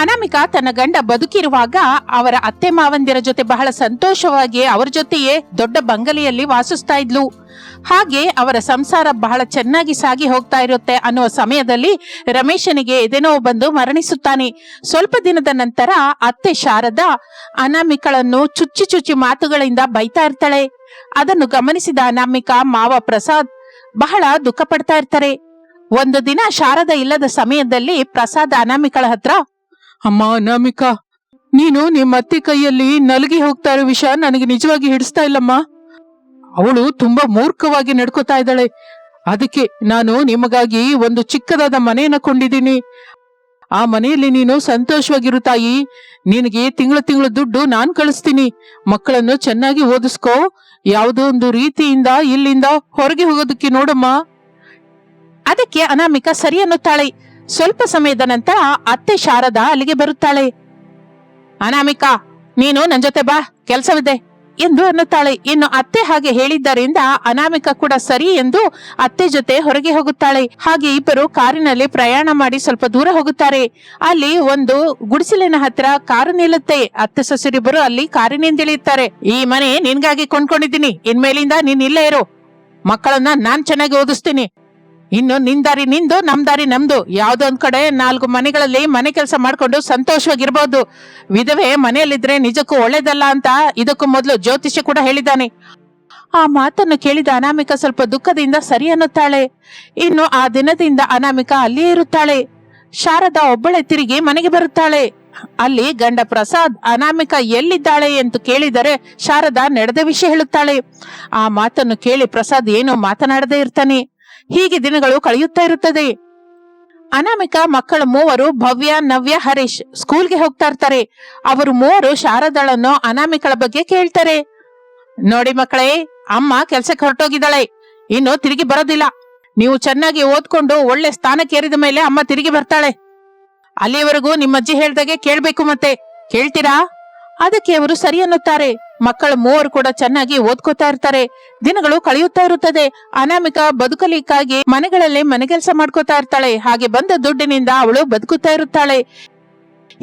ಅನಾಮಿಕಾ ತನ್ನ ಗಂಡ ಬದುಕಿರುವಾಗ ಅವರ ಅತ್ತೆ ಮಾವಂದಿರ ಜೊತೆ ಬಹಳ ಸಂತೋಷವಾಗಿ ಅವರ ಜೊತೆಯೇ ದೊಡ್ಡ ಬಂಗಲೆಯಲ್ಲಿ ವಾಸಿಸ್ತಾ ಇದ್ಲು. ಹಾಗೆ ಅವರ ಸಂಸಾರ ಬಹಳ ಚೆನ್ನಾಗಿ ಸಾಗಿ ಹೋಗ್ತಾ ಇರುತ್ತೆ ಅನ್ನುವ ಸಮಯದಲ್ಲಿ ರಮೇಶನಿಗೆ ಎದೆನೋ ಬಂದು ಮರಣಿಸುತ್ತಾನೆ. ಸ್ವಲ್ಪ ದಿನದ ನಂತರ ಅತ್ತೆ ಶಾರದಾ ಅನಾಮಿಕಳನ್ನು ಚುಚ್ಚಿ ಚುಚ್ಚಿ ಮಾತುಗಳಿಂದ ಬೈತಾ ಇರ್ತಾಳೆ. ಅದನ್ನು ಗಮನಿಸಿದ ಅನಾಮಿಕಾ ಮಾವ ಪ್ರಸಾದ್ ಬಹಳ ದುಃಖ ಪಡ್ತಾ ಇರ್ತಾರೆ. ಒಂದು ದಿನ ಶಾರದ ಇಲ್ಲದ ಸಮಯದಲ್ಲಿ ಪ್ರಸಾದ್ ಅನಾಮಿಕಳ ಹತ್ರ ಅಮ್ಮ ಅನಾಮಿಕಾ ನೀನು ನಿಮ್ಮ ಅತ್ತೆ ಕೈಯಲ್ಲಿ ನಲಗಿ ಹೋಗ್ತಾ ಇರೋ ವಿಷಯ ನನಗೆ ನಿಜವಾಗಿ ಹಿಡಿಸ್ತಾ ಇಲ್ಲಮ್ಮ. ಅವಳು ತುಂಬಾ ಮೂರ್ಖವಾಗಿ ನಡ್ಕೋತಾ ಇದ್ದಾಳೆ. ಅದಕ್ಕೆ ನಾನು ನಿಮಗಾಗಿ ಒಂದು ಚಿಕ್ಕದಾದ ಮನೆಯನ್ನ ಕೊಂಡಿದ್ದೀನಿ. ಆ ಮನೆಯಲ್ಲಿ ನೀನು ಸಂತೋಷವಾಗಿರು ತಾಯಿ. ನಿನಗೆ ತಿಂಗಳು ತಿಂಗಳು ದುಡ್ಡು ನಾನ್ ಕಳಿಸ್ತೀನಿ. ಮಕ್ಕಳನ್ನು ಚೆನ್ನಾಗಿ ಓದಿಸ್ಕೋ. ಯಾವುದೋ ಒಂದು ರೀತಿಯಿಂದ ಇಲ್ಲಿಂದ ಹೊರಗೆ ಹೋಗೋದಕ್ಕೆ ನೋಡಮ್ಮ. ಅದಕ್ಕೆ ಅನಾಮಿಕ ಸರಿ ಅನ್ನುತ್ತಾಳೆ. ಸ್ವಲ್ಪ ಸಮಯದ ನಂತರ ಅತ್ತೆ ಶಾರದಾ ಅಲ್ಲಿಗೆ ಬರುತ್ತಾಳೆ. ಅನಾಮಿಕಾ ನೀನು ನನ್ ಜೊತೆ ಬಾ, ಕೆಲಸವಿದೆ, ಎಂದು ಅನ್ನುತ್ತಾಳೆ. ಇನ್ನು ಅತ್ತೆ ಹಾಗೆ ಹೇಳಿದ್ದರಿಂದ ಅನಾಮಿಕ ಕೂಡ ಸರಿ ಎಂದು ಅತ್ತೆ ಜೊತೆ ಹೊರಗೆ ಹೋಗುತ್ತಾಳೆ. ಹಾಗೆ ಇಬ್ಬರು ಕಾರಿನಲ್ಲಿ ಪ್ರಯಾಣ ಮಾಡಿ ಸ್ವಲ್ಪ ದೂರ ಹೋಗುತ್ತಾರೆ. ಅಲ್ಲಿ ಒಂದು ಗುಡಿಸಲಿನ ಹತ್ರ ಕಾರು ನಿಲ್ಲುತ್ತೆ. ಅತ್ತೆ ಸೊಸರಿಬ್ಬರು ಅಲ್ಲಿ ಕಾರಿನಿಂದಿಳಿಯುತ್ತಾರೆ ಈ ಮನೆ ನಿನ್ಗಾಗಿ ಕೊಂಡ್ಕೊಂಡಿದ್ದೀನಿ. ಇನ್ಮೇಲಿಂದ ನೀನ್ ಇಲ್ಲೇ ಇರು. ಮಕ್ಕಳನ್ನ ನಾನ್ ಚೆನ್ನಾಗಿ ಓದಿಸ್ತೀನಿ. ಇನ್ನು ನಿನ್ ದಾರಿ ನಿಂದು, ನಮ್ ದಾರಿ ನಮ್ದು. ಯಾವ್ದೋ ಒಂದ್ ಕಡೆ ನಾಲ್ಕು ಮನೆಗಳಲ್ಲಿ ಮನೆ ಕೆಲಸ ಮಾಡ್ಕೊಂಡು ಸಂತೋಷವಾಗಿರ್ಬೋದು. ವಿಧವೆ ಮನೆಯಲ್ಲಿದ್ರೆ ನಿಜಕ್ಕೂ ಒಳ್ಳೇದಲ್ಲ ಅಂತ ಇದಕ್ಕೂ ಮೊದಲು ಜ್ಯೋತಿಷ್ಯ ಕೂಡ ಹೇಳಿದ್ದಾನೆ. ಆ ಮಾತನ್ನು ಕೇಳಿದ ಅನಾಮಿಕ ಸ್ವಲ್ಪ ದುಃಖದಿಂದ ಸರಿ ಅನ್ನುತ್ತಾಳೆ. ಇನ್ನು ಆ ದಿನದಿಂದ ಅನಾಮಿಕ ಅಲ್ಲಿಯೇ ಇರುತ್ತಾಳೆ. ಶಾರದಾ ಒಬ್ಬಳೆ ತಿರುಗಿ ಮನೆಗೆ ಬರುತ್ತಾಳೆ. ಅಲ್ಲಿ ಗಂಡ ಪ್ರಸಾದ್ ಅನಾಮಿಕ ಎಲ್ಲಿದ್ದಾಳೆ ಎಂದು ಕೇಳಿದರೆ ಶಾರದಾ ನಡೆದ ವಿಷಯ ಹೇಳುತ್ತಾಳೆ. ಆ ಮಾತನ್ನು ಕೇಳಿ ಪ್ರಸಾದ್ ಏನೋ ಮಾತನಾಡದೇ ಇರ್ತಾನೆ. ಹೀಗೆ ದಿನಗಳು ಕಳೆಯುತ್ತಾ ಇರುತ್ತದೆ. ಅನಾಮಿಕ ಮಕ್ಕಳ ಮೂವರು ಭವ್ಯ, ನವ್ಯ ಹರೀಶ್ ಸ್ಕೂಲ್ಗೆ ಹೋಗ್ತಾ ಇರ್ತಾರೆ. ಅವರು ಮೂವರು ಶಾರದಾಳನ್ನು ಅನಾಮಿಕಳ ಬಗ್ಗೆ ಕೇಳ್ತಾರೆ. ನೋಡಿ ಮಕ್ಕಳೇ, ಅಮ್ಮ ಕೆಲ್ಸಕ್ಕೆ ಹೊರಟೋಗಿದ್ದಾಳೆ. ಇನ್ನು ತಿರುಗಿ ಬರೋದಿಲ್ಲ. ನೀವು ಚೆನ್ನಾಗಿ ಓದ್ಕೊಂಡು ಒಳ್ಳೆ ಸ್ಥಾನಕ್ಕೆ ಏರಿದ ಮೇಲೆ ಅಮ್ಮ ತಿರುಗಿ ಬರ್ತಾಳೆ. ಅಲ್ಲಿವರೆಗೂ ನಿಮ್ಮ ಅಜ್ಜಿ ಹೇಳ್ದಾಗೆ ಕೇಳ್ಬೇಕು ಮತ್ತೆ. ಕೇಳ್ತೀರಾ? ಅದಕ್ಕೆ ಅವರು ಸರಿ ಅನ್ನುತ್ತಾರೆ. ಮಕ್ಕಳು ಮೂವರು ಕೂಡ ಚೆನ್ನಾಗಿ ಓದ್ಕೋತಾ ಇರ್ತಾರೆ. ದಿನಗಳು ಕಳೆಯುತ್ತಾ ಇರುತ್ತದೆ. ಅನಾಮಿಕ ಬದುಕಲಿಕ್ಕಾಗಿ ಮನೆಗಳಲ್ಲಿ ಮನೆಗೆಲಸ ಮಾಡ್ಕೋತಾ ಇರ್ತಾಳೆ. ಹಾಗೆ ಬಂದ ದುಡ್ಡಿನಿಂದ ಅವಳು ಬದುಕುತ್ತಾ ಇರುತ್ತಾಳೆ.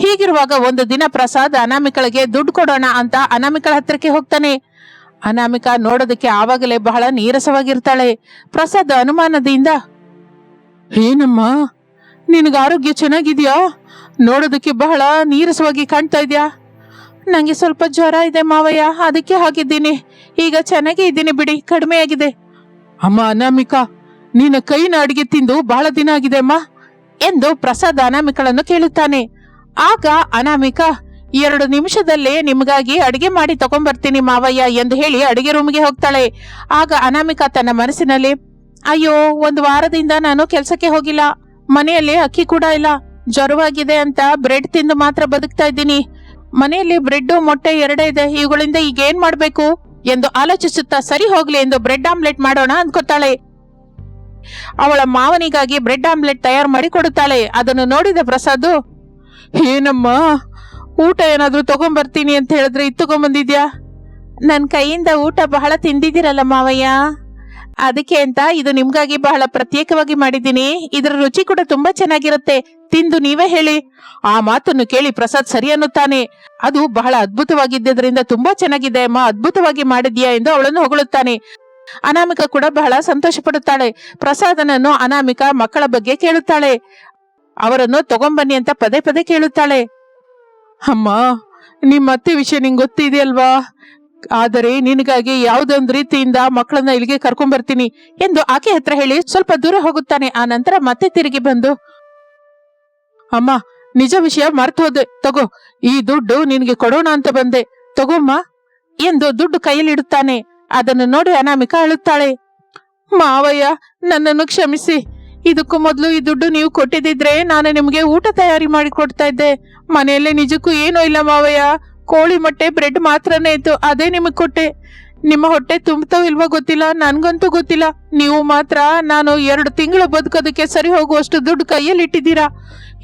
ಹೀಗಿರುವಾಗ ಒಂದು ದಿನ ಪ್ರಸಾದ್ ಅನಾಮಿಕಳಿಗೆ ದುಡ್ಡು ಕೊಡೋಣ ಅಂತ ಅನಾಮಿಕಳ ಹತ್ರಕ್ಕೆ ಹೋಗ್ತಾನೆ. ಅನಾಮಿಕ ನೋಡೋದಕ್ಕೆ ಆವಾಗಲೇ ಬಹಳ ನೀರಸವಾಗಿರ್ತಾಳೆ. ಪ್ರಸಾದ್ ಅನುಮಾನದಿಂದ, ಏನಮ್ಮ ನಿನಗ ಆರೋಗ್ಯ ಚೆನ್ನಾಗಿದ್ಯಾ? ನೋಡೋದಕ್ಕೆ ಬಹಳ ನೀರಸವಾಗಿ ಕಾಣ್ತಾ ಇದ್ಯಾ? ನಂಗೆ ಸ್ವಲ್ಪ ಜ್ವರ ಇದೆ ಮಾವಯ್ಯ, ಅದಕ್ಕೆ ಹಾಕಿದ್ದೀನಿ ಈಗ ಚೆನ್ನಾಗೇ ಇದ್ದೀನಿ ಬಿಡಿ, ಕಡಿಮೆ ಆಗಿದೆ. ಅಮ್ಮ, ಅನಾಮಿಕಾ, ನಿನ್ನ ಕೈನ ಅಡಿಗೆ ತಿಂದು ಬಹಳ ದಿನ ಆಗಿದೆ ಅಮ್ಮ ಎಂದು ಪ್ರಸಾದ್ ಅನಾಮಿಕಳನ್ನು ಕೇಳುತ್ತಾನೆ. ಆಗ ಅನಾಮಿಕಾ, ಎರಡು ನಿಮಿಷದಲ್ಲೇ ನಿಮಗಾಗಿ ಅಡಿಗೆ ಮಾಡಿ ತಗೊಂಡ್ಬರ್ತೀನಿ ಮಾವಯ್ಯ ಎಂದು ಹೇಳಿ ಅಡಿಗೆ ರೂಮ್ಗೆ ಹೋಗ್ತಾಳೆ. ಆಗ ಅನಾಮಿಕಾ ತನ್ನ ಮನಸ್ಸಿನಲ್ಲಿ, ಅಯ್ಯೋ, ಒಂದು ವಾರದಿಂದ ನಾನು ಕೆಲಸಕ್ಕೆ ಹೋಗಿಲ್ಲ. ಮನೆಯಲ್ಲಿ ಅಕ್ಕಿ ಕೂಡ ಇಲ್ಲ. ಜ್ವರವಾಗಿದೆ ಅಂತ ಬ್ರೆಡ್ ತಿಂದು ಮಾತ್ರ ಬದುಕ್ತಾ ಇದ್ದೀನಿ. ಮನೆಯಲ್ಲಿ ಬ್ರೆಡ್, ಮೊಟ್ಟೆ ಎರಡೇ ಇದೆ. ಇವುಗಳಿಂದ ಈಗ ಏನ್ ಮಾಡ್ಬೇಕು? ಎಂದು ಆಲೋಚಿಸುತ್ತಾ ಸರಿ ಹೋಗ್ಲಿ ಎಂದು ಬ್ರೆಡ್ ಆಮ್ಲೆಟ್ ಮಾಡೋಣ ಅಂದ್ಕೊತಾಳೆ ಅವಳ ಮಾವನಿಗಾಗಿ ಬ್ರೆಡ್ ಆಮ್ಲೆಟ್ ತಯಾರು ಮಾಡಿ ಕೊಡುತ್ತಾಳೆ. ಅದನ್ನು ನೋಡಿದ ಪ್ರಸಾದ್, ಏನಮ್ಮ, ಊಟ ಏನಾದ್ರೂ ತಗೊಂಡ್ಬರ್ತೀನಿ ಅಂತ ಹೇಳಿದ್ರೆ ಇದು ನನ್ನ ನನ್ ಕೈಯಿಂದ ಊಟ ಬಹಳ ತಿಂದಿದ್ದೀರಲ್ಲ ಮಾವಯ್ಯ. ಅದಕ್ಕೆ ಅಂತ ಇದು ನಿಮ್ಗಾಗಿ ಬಹಳ ಪ್ರತ್ಯೇಕವಾಗಿ ಮಾಡಿದ್ದೀನಿ. ಇದರ ರುಚಿ ಕೂಡ ತುಂಬಾ ಚೆನ್ನಾಗಿರುತ್ತೆ. ತಿಂದು ನೀವೇ ಹೇಳಿ. ಆ ಮಾತನ್ನು ಕೇಳಿ ಪ್ರಸಾದ್ ಸರಿ ಅನ್ನುತ್ತಾನೆ. ಅದು ಬಹಳ ಅದ್ಭುತವಾಗಿದ್ದರಿಂದ ತುಂಬಾ ಚೆನ್ನಾಗಿದೆ. ಅಮ್ಮ, ಅದ್ಭುತವಾಗಿ ಮಾಡಿದ್ಯಾ ಎಂದು ಅವಳನ್ನು ಹೊಗಳುತ್ತಾನೆ. ಅನಾಮಿಕ ಕೂಡ ಬಹಳ ಸಂತೋಷ ಪಡುತ್ತಾಳೆ ಪ್ರಸಾದನನ್ನು ಅನಾಮಿಕ ಮಕ್ಕಳ ಬಗ್ಗೆ ಕೇಳುತ್ತಾಳೆ. ಅವರನ್ನು ತಗೊಂಬನ್ನಿ ಅಂತ ಪದೇ ಪದೇ ಕೇಳುತ್ತಾಳೆ. ಅಮ್ಮ ನಿಮ್ಮ ಅತ್ತೆ ವಿಷಯ ನಿಂಗೆ ಗೊತ್ತಿದೆಯಲ್ವಾ ಆದರೆ ನಿನಗಾಗಿ ಯಾವುದೊಂದು ರೀತಿಯಿಂದ ಮಕ್ಕಳನ್ನ ಇಲ್ಲಿಗೆ ಕರ್ಕೊಂಡ್ ಬರ್ತೀನಿ ಎಂದು ಆಕೆ ಹತ್ರ ಹೇಳಿ ಸ್ವಲ್ಪ ದೂರ ಹೋಗುತ್ತಾನೆ. ಆ ನಂತರ ಮತ್ತೆ ತಿರುಗಿ ಬಂದು, ಅಮ್ಮ, ನಿಜ ವಿಷಯ ಮರ್ತು ಹೋದೆ. ತಗೋ, ಈ ದುಡ್ಡು ನಿನಗೆ ಕೊಡೋಣ ಅಂತ ಬಂದೆ. ತಗೋಮ್ಮ ಎಂದು ದುಡ್ಡು ಕೈಯಲ್ಲಿಡುತ್ತಾನೆ. ಅದನ್ನು ನೋಡಿ ಅನಾಮಿಕ ಅಳುತ್ತಾಳೆ. ಮಾವಯ್ಯ, ನನ್ನನ್ನು ಕ್ಷಮಿಸಿ. ಇದಕ್ಕೂ ಮೊದಲು ಈ ದುಡ್ಡು ನೀವು ಕೊಟ್ಟಿದ್ದಿದ್ರೆ ನಾನು ನಿಮಗೆ ಊಟ ತಯಾರಿ ಮಾಡಿ ಕೊಡ್ತಾ ಇದ್ದೆ. ಮನೆಯಲ್ಲೇ ನಿಜಕ್ಕೂ ಏನೂ ಇಲ್ಲ ಮಾವಯ್ಯ. ಕೋಳಿ ಮೊಟ್ಟೆ ಬ್ರೆಡ್ ಮಾತ್ರನೇ ಇತ್ತು, ಅದೇ ನಿಮಗೆ ಕೊಟ್ಟೆ. ನಿಮ್ಮ ಹೊಟ್ಟೆ ತುಂಬ್ತಾವ ಇಲ್ವೋ ಗೊತ್ತಿಲ್ಲ, ನನ್ಗಂತೂ ಗೊತ್ತಿಲ್ಲ. ನೀವು ಮಾತ್ರ ನಾನು ಎರಡು ತಿಂಗಳು ಬದುಕೋದಕ್ಕೆ ಸರಿ ಹೋಗುವಷ್ಟು ದುಡ್ಡು ಕೈಯಲ್ಲಿ ಇಟ್ಟಿದ್ದೀರಾ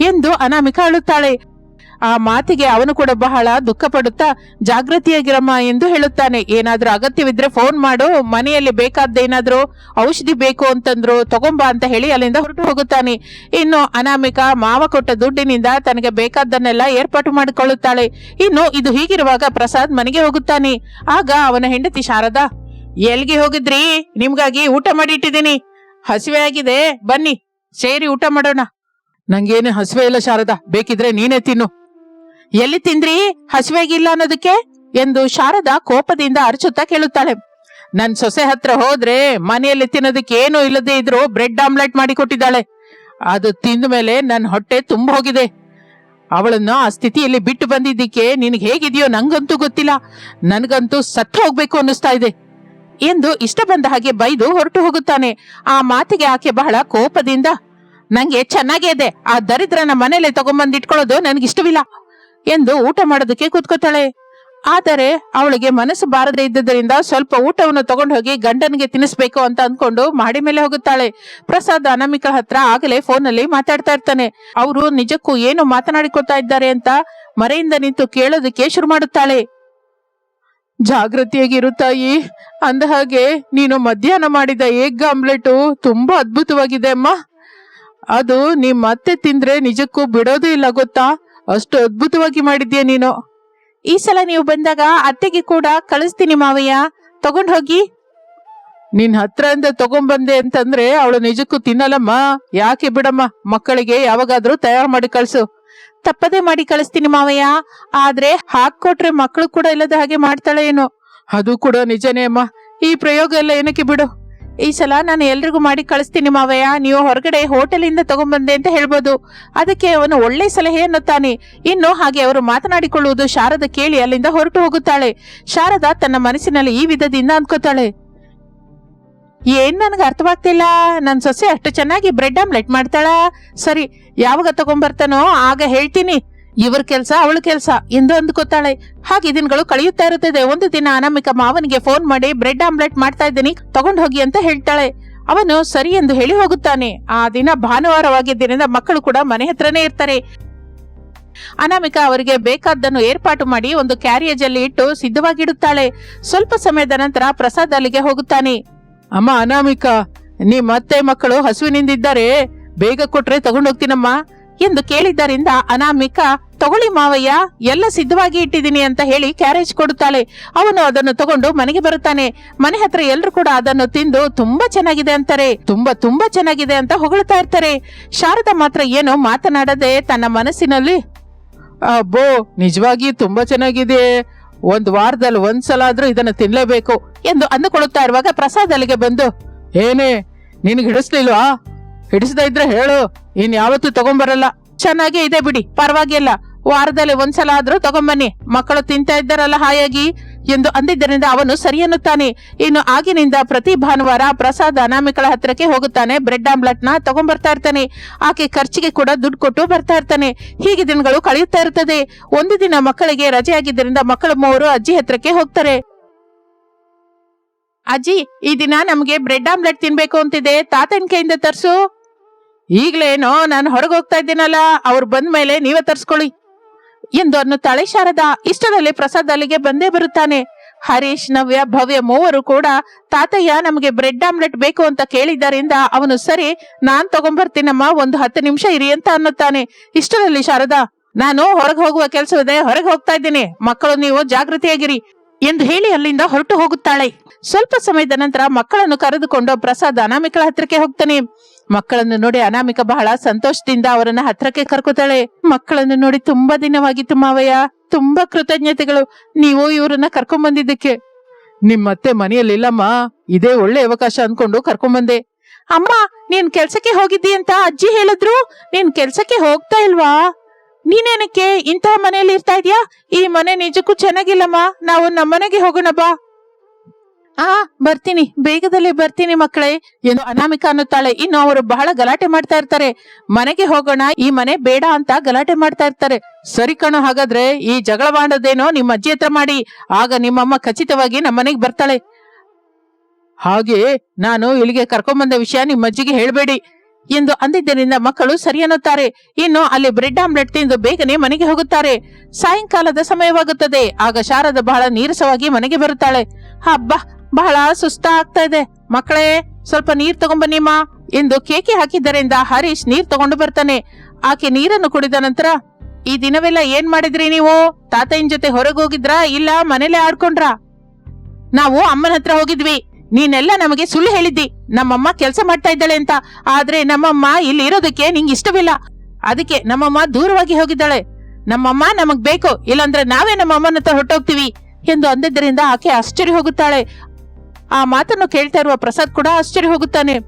ಎಂದು ಅನಾಮಿಕ ಅಳುತ್ತಾಳೆ. ಆ ಮಾತಿಗೆ ಅವನು ಕೂಡ ಬಹಳ ದುಃಖ ಪಡುತ್ತಾ ಜಾಗೃತಿಯಾಗಿರಮ್ಮ ಎಂದು ಹೇಳುತ್ತಾನೆ. ಏನಾದ್ರೂ ಅಗತ್ಯವಿದ್ರೆ ಫೋನ್ ಮಾಡು, ಮನೆಯಲ್ಲಿ ಬೇಕಾದ್ದೇನಾದ್ರೂ ಔಷಧಿ ಬೇಕು ಅಂತಂದ್ರು ತಗೊಂಬಾ ಅಂತ ಹೇಳಿ ಅಲ್ಲಿಂದ ಹೊರಟು ಹೋಗುತ್ತಾನೆ. ಇನ್ನು ಅನಾಮಿಕ ಮಾವ ಕೊಟ್ಟ ದುಡ್ಡಿನಿಂದ ತನಗೆ ಬೇಕಾದ್ದನ್ನೆಲ್ಲ ಏರ್ಪಾಟು ಮಾಡಿಕೊಳ್ಳುತ್ತಾಳೆ. ಇನ್ನು ಇದು ಹೀಗಿರುವಾಗ ಪ್ರಸಾದ್ ಮನೆಗೆ ಹೋಗುತ್ತಾನೆ. ಆಗ ಅವನ ಹೆಂಡತಿ ಶಾರದಾ ಎಲ್ಗೆ ಹೋಗಿದ್ರಿ? ನಿಮ್ಗಾಗಿ ಊಟ ಮಾಡಿ ಇಟ್ಟಿದ್ದೀನಿ ಹಸಿವೆ ಆಗಿದೆ, ಬನ್ನಿ, ಸೇರಿ ಊಟ ಮಾಡೋಣ. ನಂಗೇನು ಹಸಿವೆ ಇಲ್ಲ ಶಾರದಾ, ಬೇಕಿದ್ರೆ ನೀನೇ ತಿನ್ನು. ಎಲ್ಲಿ ತಿಂದ್ರಿ? ಹಸಿವೆಗಿಲ್ಲ ಅನ್ನೋದಕ್ಕೆ? ಎಂದು ಶಾರದಾ ಕೋಪದಿಂದ ಅರಚುತ್ತಾ ಕೇಳುತ್ತಾಳೆ. ನನ್ ಸೊಸೆ ಹತ್ರ ಹೋದ್ರೆ ಮನೆಯಲ್ಲಿ ತಿನ್ನೋದಕ್ಕೆ ಏನೂ ಇಲ್ಲದೆ ಇದ್ರು ಬ್ರೆಡ್ ಆಮ್ಲೆಟ್ ಮಾಡಿ ಕೊಟ್ಟಿದ್ದಾಳೆ. ಅದು ತಿಂದ ಮೇಲೆ ನನ್ನ ಹೊಟ್ಟೆ ತುಂಬ ಹೋಗಿದೆ. ಅವಳನ್ನು ಆ ಸ್ಥಿತಿಯಲ್ಲಿ ಬಿಟ್ಟು ಬಂದಿದ್ದಕ್ಕೆ ನಿನಗೆ ಹೇಗಿದೆಯೋ ನಂಗಂತೂ ಗೊತ್ತಿಲ್ಲ. ನನಗಂತೂ ಸತ್ತು ಹೋಗ್ಬೇಕು ಅನ್ನಿಸ್ತಾ ಇದೆ ಎಂದು ಇಷ್ಟ ಬಂದ ಹಾಗೆ ಬೈದು ಹೊರಟು ಹೋಗುತ್ತಾನೆ. ಆ ಮಾತಿಗೆ ಆಕೆ ಬಹಳ ಕೋಪದಿಂದ, ನಂಗೆ ಚೆನ್ನಾಗೇ ಇದೆ. ಆ ದರಿದ್ರನ ಮನೇಲೆ ತಗೊಂಬಂದ್ ಇಟ್ಕೊಳ್ಳೋದು ನನಗಿಷ್ಟವಿಲ್ಲ. ಎಂದು ಊಟ ಮಾಡೋದಕ್ಕೆ ಕೂತ್ಕೋತಾಳೆ. ಆದರೆ ಅವಳಿಗೆ ಮನಸ್ಸು ಬಾರದೇ ಇದ್ದುದರಿಂದ ಸ್ವಲ್ಪ ಊಟವನ್ನು ತಗೊಂಡು ಹೋಗಿ ಗಂಡನಿಗೆ ತಿನ್ನಿಸ್ಬೇಕು ಅಂತ ಅಂದ್ಕೊಂಡು ಮಾಡಿ ಮೇಲೆ ಹೋಗುತ್ತಾಳೆ. ಪ್ರಸಾದ್ ಅನಾಮಿಕಾ ಹತ್ರ ಆಗಲೇ ಫೋನಲ್ಲಿ ಮಾತಾಡ್ತಾ ಇರ್ತಾನೆ. ಅವರು ನಿಜಕ್ಕೂ ಏನು ಮಾತನಾಡಿಕೊಳ್ತಾ ಇದ್ದಾರೆ ಅಂತ ಮರೆಯಿಂದ ನಿಂತು ಕೇಳೋದಕ್ಕೆ ಶುರು ಮಾಡುತ್ತಾಳೆ. ಜಾಗೃತಿಯಾಗಿರು ತಾಯಿ. ಅಂದ ಹಾಗೆ ನೀನು ಮಧ್ಯಾಹ್ನ ಮಾಡಿದ ಏಗ್ ಆಮ್ಲೆಟು ತುಂಬಾ ಅದ್ಭುತವಾಗಿದೆ ಅಮ್ಮ. ಅದು ನಿಮ್ಮ ಮತ್ತೆ ತಿಂದ್ರೆ ನಿಜಕ್ಕೂ ಬಿಡೋದೇ ಇಲ್ಲ ಗೊತ್ತಾ? ಅಷ್ಟು ಅದ್ಭುತವಾಗಿ ಮಾಡಿದ್ಯಾ ನೀನು? ಈ ಸಲ ನೀವು ಬಂದಾಗ ಅತ್ತೆಗೆ ಕೂಡ ಕಳಿಸ್ತೀನಿ ಮಾವಯ್ಯ. ತಗೊಂಡ್ ಹೋಗಿ. ನಿನ್ ಹತ್ರದಿಂದ ತಗೊಂಬಂದೆ ಅಂತಂದ್ರೆ ಅವಳು ನಿಜಕ್ಕೂ ತಿನ್ನಲ್ಲಮ್ಮ. ಯಾಕೆ ಬಿಡಮ್ಮ? ಮಕ್ಕಳಿಗೆ ಯಾವಾಗಾದ್ರೂ ತಯಾರು ಮಾಡಿ ಕಳಿಸು. ತಪ್ಪದೆ ಮಾಡಿ ಕಳಿಸ್ತೀನಿ ಮಾವಯ್ಯ. ಆದ್ರೆ ಹಾಕೊಟ್ರೆ ಮಕ್ಕಳು ಕೂಡ ಇಲ್ಲದ ಹಾಗೆ ಮಾಡ್ತಾಳೆ ಏನು. ಅದು ಕೂಡ ನಿಜನೇ ಅಮ್ಮ. ಈ ಪ್ರಯೋಗ ಎಲ್ಲ ಏನಕ್ಕೆ ಬಿಡು? ಈ ಸಲ ನಾನು ಎಲ್ರಿಗೂ ಮಾಡಿ ಕಳಿಸ್ತೀನಿ ಮಾವಯ್ಯ. ನೀವು ಹೊರಗಡೆ ಹೋಟೆಲಿಂದ ತಗೊಂಡ್ಬಂದೆ ಅಂತ ಹೇಳ್ಬೋದು. ಅದಕ್ಕೆ ಅವನು ಒಳ್ಳೆ ಸಲಹೆ ಅನ್ನುತ್ತಾನೆ. ಇನ್ನು ಹಾಗೆ ಅವರು ಮಾತನಾಡಿಕೊಳ್ಳುವುದು ಶಾರದ ಕೇಳಿ ಅಲ್ಲಿಂದ ಹೊರಟು ಹೋಗುತ್ತಾಳೆ. ಶಾರದಾ ತನ್ನ ಮನಸ್ಸಿನಲ್ಲಿ ಈ ವಿಧದಿಂದ ಅನ್ಕೋತಾಳೆ ಏನ್ ನನಗೆ ಅರ್ಥವಾಗ್ತಿಲ್ಲ. ನನ್ನ ಸೊಸೆ ಅಷ್ಟು ಚೆನ್ನಾಗಿ ಬ್ರೆಡ್ ಆಮ್ಲೆಟ್ ಮಾಡ್ತಾಳ. ಸರಿ, ಯಾವಾಗ ತಗೊಂಡ್ಬರ್ತಾನೋ ಆಗ ಹೇಳ್ತೀನಿ. ಇವ್ರ ಕೆಲಸ, ಅವಳ ಕೆಲಸ ಎಂದು ಅಂದ್ಕೋತಾಳೆ ಹಾಗೆ ದಿನಗಳು ಕಳೆಯುತ್ತಾ ಇರುತ್ತದೆ. ಒಂದು ದಿನ ಅನಾಮಿಕ ಮಾವನಿಗೆ ಫೋನ್ ಮಾಡಿ ಬ್ರೆಡ್ ಆಮ್ಲೆಟ್ ಮಾಡ್ತಾ ಇದ್ದೀನಿ, ತಗೊಂಡು ಹೋಗಿ ಅಂತ ಹೇಳ್ತಾಳೆ. ಅವನು ಸರಿ ಎಂದು ಹೇಳಿ ಹೋಗುತ್ತಾನೆ. ಆ ದಿನ ಭಾನುವಾರವಾಗಿದ್ದರಿಂದ ಮಕ್ಕಳು ಕೂಡ ಮನೆ ಹತ್ರನೇ ಇರ್ತಾರೆ. ಅನಾಮಿಕ ಅವರಿಗೆ ಬೇಕಾದ್ದನ್ನು ಏರ್ಪಾಟು ಮಾಡಿ ಒಂದು ಕ್ಯಾರಿಯೇಜ್ ಅಲ್ಲಿ ಇಟ್ಟು ಸಿದ್ಧವಾಗಿಡುತ್ತಾಳೆ. ಸ್ವಲ್ಪ ಸಮಯದ ನಂತರ ಪ್ರಸಾದ್ ಅಲ್ಲಿಗೆ ಹೋಗುತ್ತಾನೆ. ಅಮ್ಮ, ಅನಾಮಿಕ ನಿಮ್ಮ ಅತ್ತೆ ಮಕ್ಕಳು ಹಸುವಿನಿಂದಿದ್ದಾರೆ ಬೇಗ ಕೊಟ್ರೆ ತಗೊಂಡೋಗ್ತೀನಮ್ಮ. ಎಂದು ಕೇಳಿದ್ದರಿಂದ ಅನಾಮಿಕ, ತಗೊಳ್ಳಿ ಮಾವಯ್ಯ, ಎಲ್ಲ ಸಿದ್ಧವಾಗಿ ಇಟ್ಟಿದ್ದೀನಿ ಅಂತ ಹೇಳಿ ಕ್ಯಾರೇಜ್ ಕೊಡುತ್ತಾಳೆ. ಅವನು ಅದನ್ನು ತಗೊಂಡು ಮನೆಗೆ ಬರುತ್ತಾನೆ. ಮನೆ ಹತ್ರ ಎಲ್ಲರೂ ಕೂಡ ಅದನ್ನು ತಿಂದು ತುಂಬಾ ಚೆನ್ನಾಗಿದೆ ಅಂತಾರೆ. ತುಂಬಾ ತುಂಬಾ ಚೆನ್ನಾಗಿದೆ ಅಂತ ಹೊಗಳ್ತಾ ಇರ್ತಾರೆ. ಶಾರದಾ ಮಾತ್ರ ಏನು ಮಾತನಾಡದೆ ತನ್ನ ಮನಸ್ಸಿನಲ್ಲಿ, ಅಬ್ಬೋ ನಿಜವಾಗಿ ತುಂಬಾ ಚೆನ್ನಾಗಿದೆ. ಒಂದ್ ವಾರದಲ್ಲಿ ಒಂದ್ಸಲ ಆದ್ರೂ ಇದನ್ನು ತಿನ್ಲೇಬೇಕು ಎಂದು ಅಂದುಕೊಳ್ಳುತ್ತಾ ಇರುವಾಗ ಪ್ರಸಾದ್ ಅಲ್ಲಿಗೆ ಬಂದು, ಏನೇ, ನಿನಗೆ ಹಿಡಿಸ್ಲಿಲ್ವಾ? ಹಿಡಿಸದ ಇದ್ರೆ ಹೇಳು, ಇನ್ ಯಾವತ್ತೂ ತಗೊಂಬರಲ್ಲ. ಚೆನ್ನಾಗೇ ಇದೆ ಬಿಡಿ, ಪರವಾಗಿಲ್ಲ. ವಾರದಲ್ಲಿ ಒಂದ್ಸಲ ಆದ್ರೂ ತಗೊಂಬನ್ನಿ. ಮಕ್ಕಳು ತಿಂತಾ ಇದ್ದಾರಲ್ಲ ಹಾಯಾಗಿ? ಎಂದು ಅಂದಿದ್ದರಿಂದ ಅವನು ಸರಿ ಅನ್ನುತ್ತಾನೆ. ಇನ್ನು ಆಗಿನಿಂದ ಪ್ರತಿ ಭಾನುವಾರ ಪ್ರಸಾದ ಅನಾಮಿಕಳ ಹತ್ರಕ್ಕೆ ಹೋಗುತ್ತಾನೆ. ಬ್ರೆಡ್ ಆಮ್ಲೆಟ್ನ ತಗೊಂಡ್ಬರ್ತಾ ಇರ್ತಾನೆ. ಆಕೆ ಖರ್ಚಿಗೆ ಕೂಡ ದುಡ್ಡು ಕೊಟ್ಟು ಬರ್ತಾ ಇರ್ತಾನೆ. ಹೀಗೆ ದಿನಗಳು ಕಳೆಯುತ್ತಾ ಇರ್ತದೆ. ಒಂದು ದಿನ ಮಕ್ಕಳಿಗೆ ರಜೆ ಆಗಿದ್ದರಿಂದ ಮಕ್ಕಳು ಮೂವರು ಅಜ್ಜಿ ಹತ್ರಕ್ಕೆ ಹೋಗ್ತಾರೆ. ಅಜ್ಜಿ, ಈ ದಿನ ನಮಗೆ ಬ್ರೆಡ್ ಆಮ್ಲೆಟ್ ತಿನ್ಬೇಕು ಅಂತಿದೆ. ತಾತನ ಕೈಯಿಂದ ತರ್ಸು. ಈಗ್ಲೇನೋ ನಾನು ಹೊರಗೆ ಹೋಗ್ತಾ ಇದ್ದೀನಲ್ಲ, ಅವ್ರು ಬಂದ ಮೇಲೆ ನೀವೇ ತರ್ಸ್ಕೊಳ್ಳಿ. ಎಂದು ತಾಳೆ ಶಾರದ ಇಷ್ಟರಲ್ಲಿ ಪ್ರಸಾದ್ ಅಲ್ಲಿಗೆ ಬಂದೇ ಬರುತ್ತಾನೆ. ಹರೀಶ್, ನವ್ಯ, ಭವ್ಯ ಮೂವರು ಕೂಡ, ತಾತಯ್ಯ ನಮಗೆ ಬ್ರೆಡ್ ಆಮ್ಲೆಟ್ ಬೇಕು ಅಂತ ಕೇಳಿದ್ದರಿಂದ ಅವನು ಸರಿ, ನಾನ್ ತಗೊಂಬರ್ತೀನಮ್ಮ, ಒಂದು ಹತ್ತು ನಿಮಿಷ ಇರಿ ಅಂತ ಅನ್ನುತ್ತಾನೆ. ಇಷ್ಟರಲ್ಲಿ ಶಾರದಾ, ನಾನು ಹೊರಗೆ ಹೋಗುವ ಕೆಲಸವಿದೆ, ಹೊರಗೆ ಹೋಗ್ತಾ ಇದ್ದೀನಿ. ಮಕ್ಕಳು ನೀವು ಜಾಗೃತಿಯಾಗಿರಿ. ಎಂದು ಹೇಳಿ ಅಲ್ಲಿಂದ ಹೊರಟು ಹೋಗುತ್ತಾಳೆ. ಸ್ವಲ್ಪ ಸಮಯದ ನಂತರ ಮಕ್ಕಳನ್ನು ಕರೆದುಕೊಂಡು ಪ್ರಸಾದ್ ಅನಾಮಿಕಳ ಹತ್ರಕ್ಕೆ ಹೋಗ್ತಾನೆ. ಮಕ್ಕಳನ್ನು ನೋಡಿ ಅನಾಮಿಕ ಬಹಳ ಸಂತೋಷದಿಂದ ಅವರನ್ನ ಹತ್ರಕ್ಕೆ ಕರ್ಕೋತಾಳೆ. ಮಕ್ಕಳನ್ನು ನೋಡಿ ತುಂಬಾ ದಿನವಾಗಿತ್ತು ಮಾವಯ್ಯ. ತುಂಬಾ ಕೃತಜ್ಞತೆಗಳು. ನೀವು ಇವರನ್ನ ಕರ್ಕೊಂಡ್ ಬಂದಿದ್ದಕ್ಕೆ ನಿಮ್ಮತ್ತೆ ಮನೆಯಲ್ಲಿಲ್ಲಮ್ಮ ಇದೇ ಒಳ್ಳೆ ಅವಕಾಶ ಅನ್ಕೊಂಡು ಕರ್ಕೊಂಡ್ ಬಂದೆ ಅಮ್ಮ, ನೀನ್ ಕೆಲ್ಸಕ್ಕೆ ಹೋಗಿದ್ದೀ ಅಂತ ಅಜ್ಜಿ ಹೇಳಿದ್ರು? ನೀನ್ ಕೆಲ್ಸಕ್ಕೆ ಹೋಗ್ತಾ ಇಲ್ವಾ? ನೀನೇನಕ್ಕೆ ಇಂತಹ ಮನೆಯಲ್ಲಿ ಇರ್ತಾ ಇದ್ಯಾ? ಈ ಮನೆ ನಿಜಕ್ಕೂ ಚೆನ್ನಾಗಿಲ್ಲಮ್ಮ. ನಾವು ನಮ್ಮನೆಗೆ ಹೋಗೋಣ ಬಾ. ಆ, ಬರ್ತೀನಿ. ಬೇಗದಲ್ಲಿ ಬರ್ತೀನಿ ಮಕ್ಕಳೇ. ಎಂದು ಅನಾಮಿಕ ಅನ್ನುತ್ತಾಳೆ. ಇನ್ನು ಅವರು ಬಹಳ ಗಲಾಟೆ ಮಾಡ್ತಾ ಇರ್ತಾರೆ. ಮನೆಗೆ ಹೋಗೋಣ. ಈ ಮನೆ ಬೇಡ ಅಂತ ಗಲಾಟೆ ಮಾಡ್ತಾ ಇರ್ತಾರೆ. ಸರಿ ಕಣೋ, ಹಾಗಾದ್ರೆ ಈ ಜಗಳ ಮಾಡೋದೇನೋ ನಿಮ್ಮ ಅಜ್ಜಿ ಹತ್ರ ಮಾಡಿ. ಆಗ ನಿಮ್ಮಮ್ಮ ಖಚಿತವಾಗಿ ನಮ್ಮ ಮನೆಗೆ ಬರ್ತಾಳೆ. ಹಾಗೆ ನಾನು ಇಲ್ಲಿಗೆ ಕರ್ಕೊಂಬಂದ ವಿಷಯ ನಿಮ್ಮ ಅಜ್ಜಿಗೆ ಹೇಳ್ಬೇಡಿ. ಎಂದು ಅಂದಿದ್ದರಿಂದ ಮಕ್ಕಳು ಸರಿ ಅನ್ನುತ್ತಾರೆ. ಇನ್ನು ಅಲ್ಲಿ ಬ್ರೆಡ್ ಆಮ್ಲೆಟ್ ತಿಂದು ಬೇಗನೆ ಮನೆಗೆ ಹೋಗುತ್ತಾರೆ. ಸಾಯಂಕಾಲದ ಸಮಯವಾಗುತ್ತದೆ. ಆಗ ಶಾರದ ಬಹಳ ನೀರಸವಾಗಿ ಮನೆಗೆ ಬರುತ್ತಾಳೆ. ಹಬ್ಬ ಬಹಳ ಸುಸ್ತ ಆಗ್ತಾ ಇದೆ. ಮಕ್ಕಳೇ, ಸ್ವಲ್ಪ ನೀರ್ ತಗೊಂಡ್ಬನ್ನಿಮ್ಮ ಎಂದು ಕೇಕೆ ಹಾಕಿದ್ದರಿಂದ ಹರೀಶ್ ನೀರ್ ತಗೊಂಡು ಬರ್ತಾನೆ. ಆಕೆ ನೀರನ್ನು ಕುಡಿದ ನಂತರ, ಈ ದಿನವೆಲ್ಲ ಏನ್ ಮಾಡಿದ್ರಿ ನೀವು? ತಾತಯ್ಯನ ಜೊತೆ ಹೊರಗೆ ಹೋಗಿದ್ರಾ ಇಲ್ಲ ಮನೇಲೆ ಆಡ್ಕೊಂಡ್ರಾ? ನಾವು ಅಮ್ಮನ ಹತ್ರ ಹೋಗಿದ್ವಿ. ನೀನೆಲ್ಲ ನಮಗೆ ಸುಳ್ಳು ಹೇಳಿದ್ದಿ. ನಮ್ಮಮ್ಮ ಕೆಲಸ ಮಾಡ್ತಾ ಇದ್ದಾಳೆ ಅಂತ. ಆದ್ರೆ ನಮ್ಮಮ್ಮ ಇಲ್ಲಿ ಇರೋದಕ್ಕೆ ನಿಂಗೆ ಇಷ್ಟವಿಲ್ಲ. ಅದಕ್ಕೆ ನಮ್ಮಮ್ಮ ದೂರವಾಗಿ ಹೋಗಿದ್ದಾಳೆ. ನಮ್ಮಮ್ಮ ನಮಗ್ ಬೇಕು. ಇಲ್ಲಾಂದ್ರೆ ನಾವೇ ನಮ್ಮಮ್ಮನ ಹತ್ರ ಹೊಟ್ಟೋಗ್ತೀವಿ ಎಂದು ಅಂದಿದ್ದರಿಂದ ಆಕೆ ಆಶ್ಚರ್ಯ ಹೋಗುತ್ತಾಳೆ. ಆ ಮಾತನ್ನು ಕೇಳ್ತಾ ಇರುವ ಪ್ರಸಾದ್ ಕೂಡ ಆಶ್ಚರ್ಯ ಹೋಗುತ್ತಾನೆ.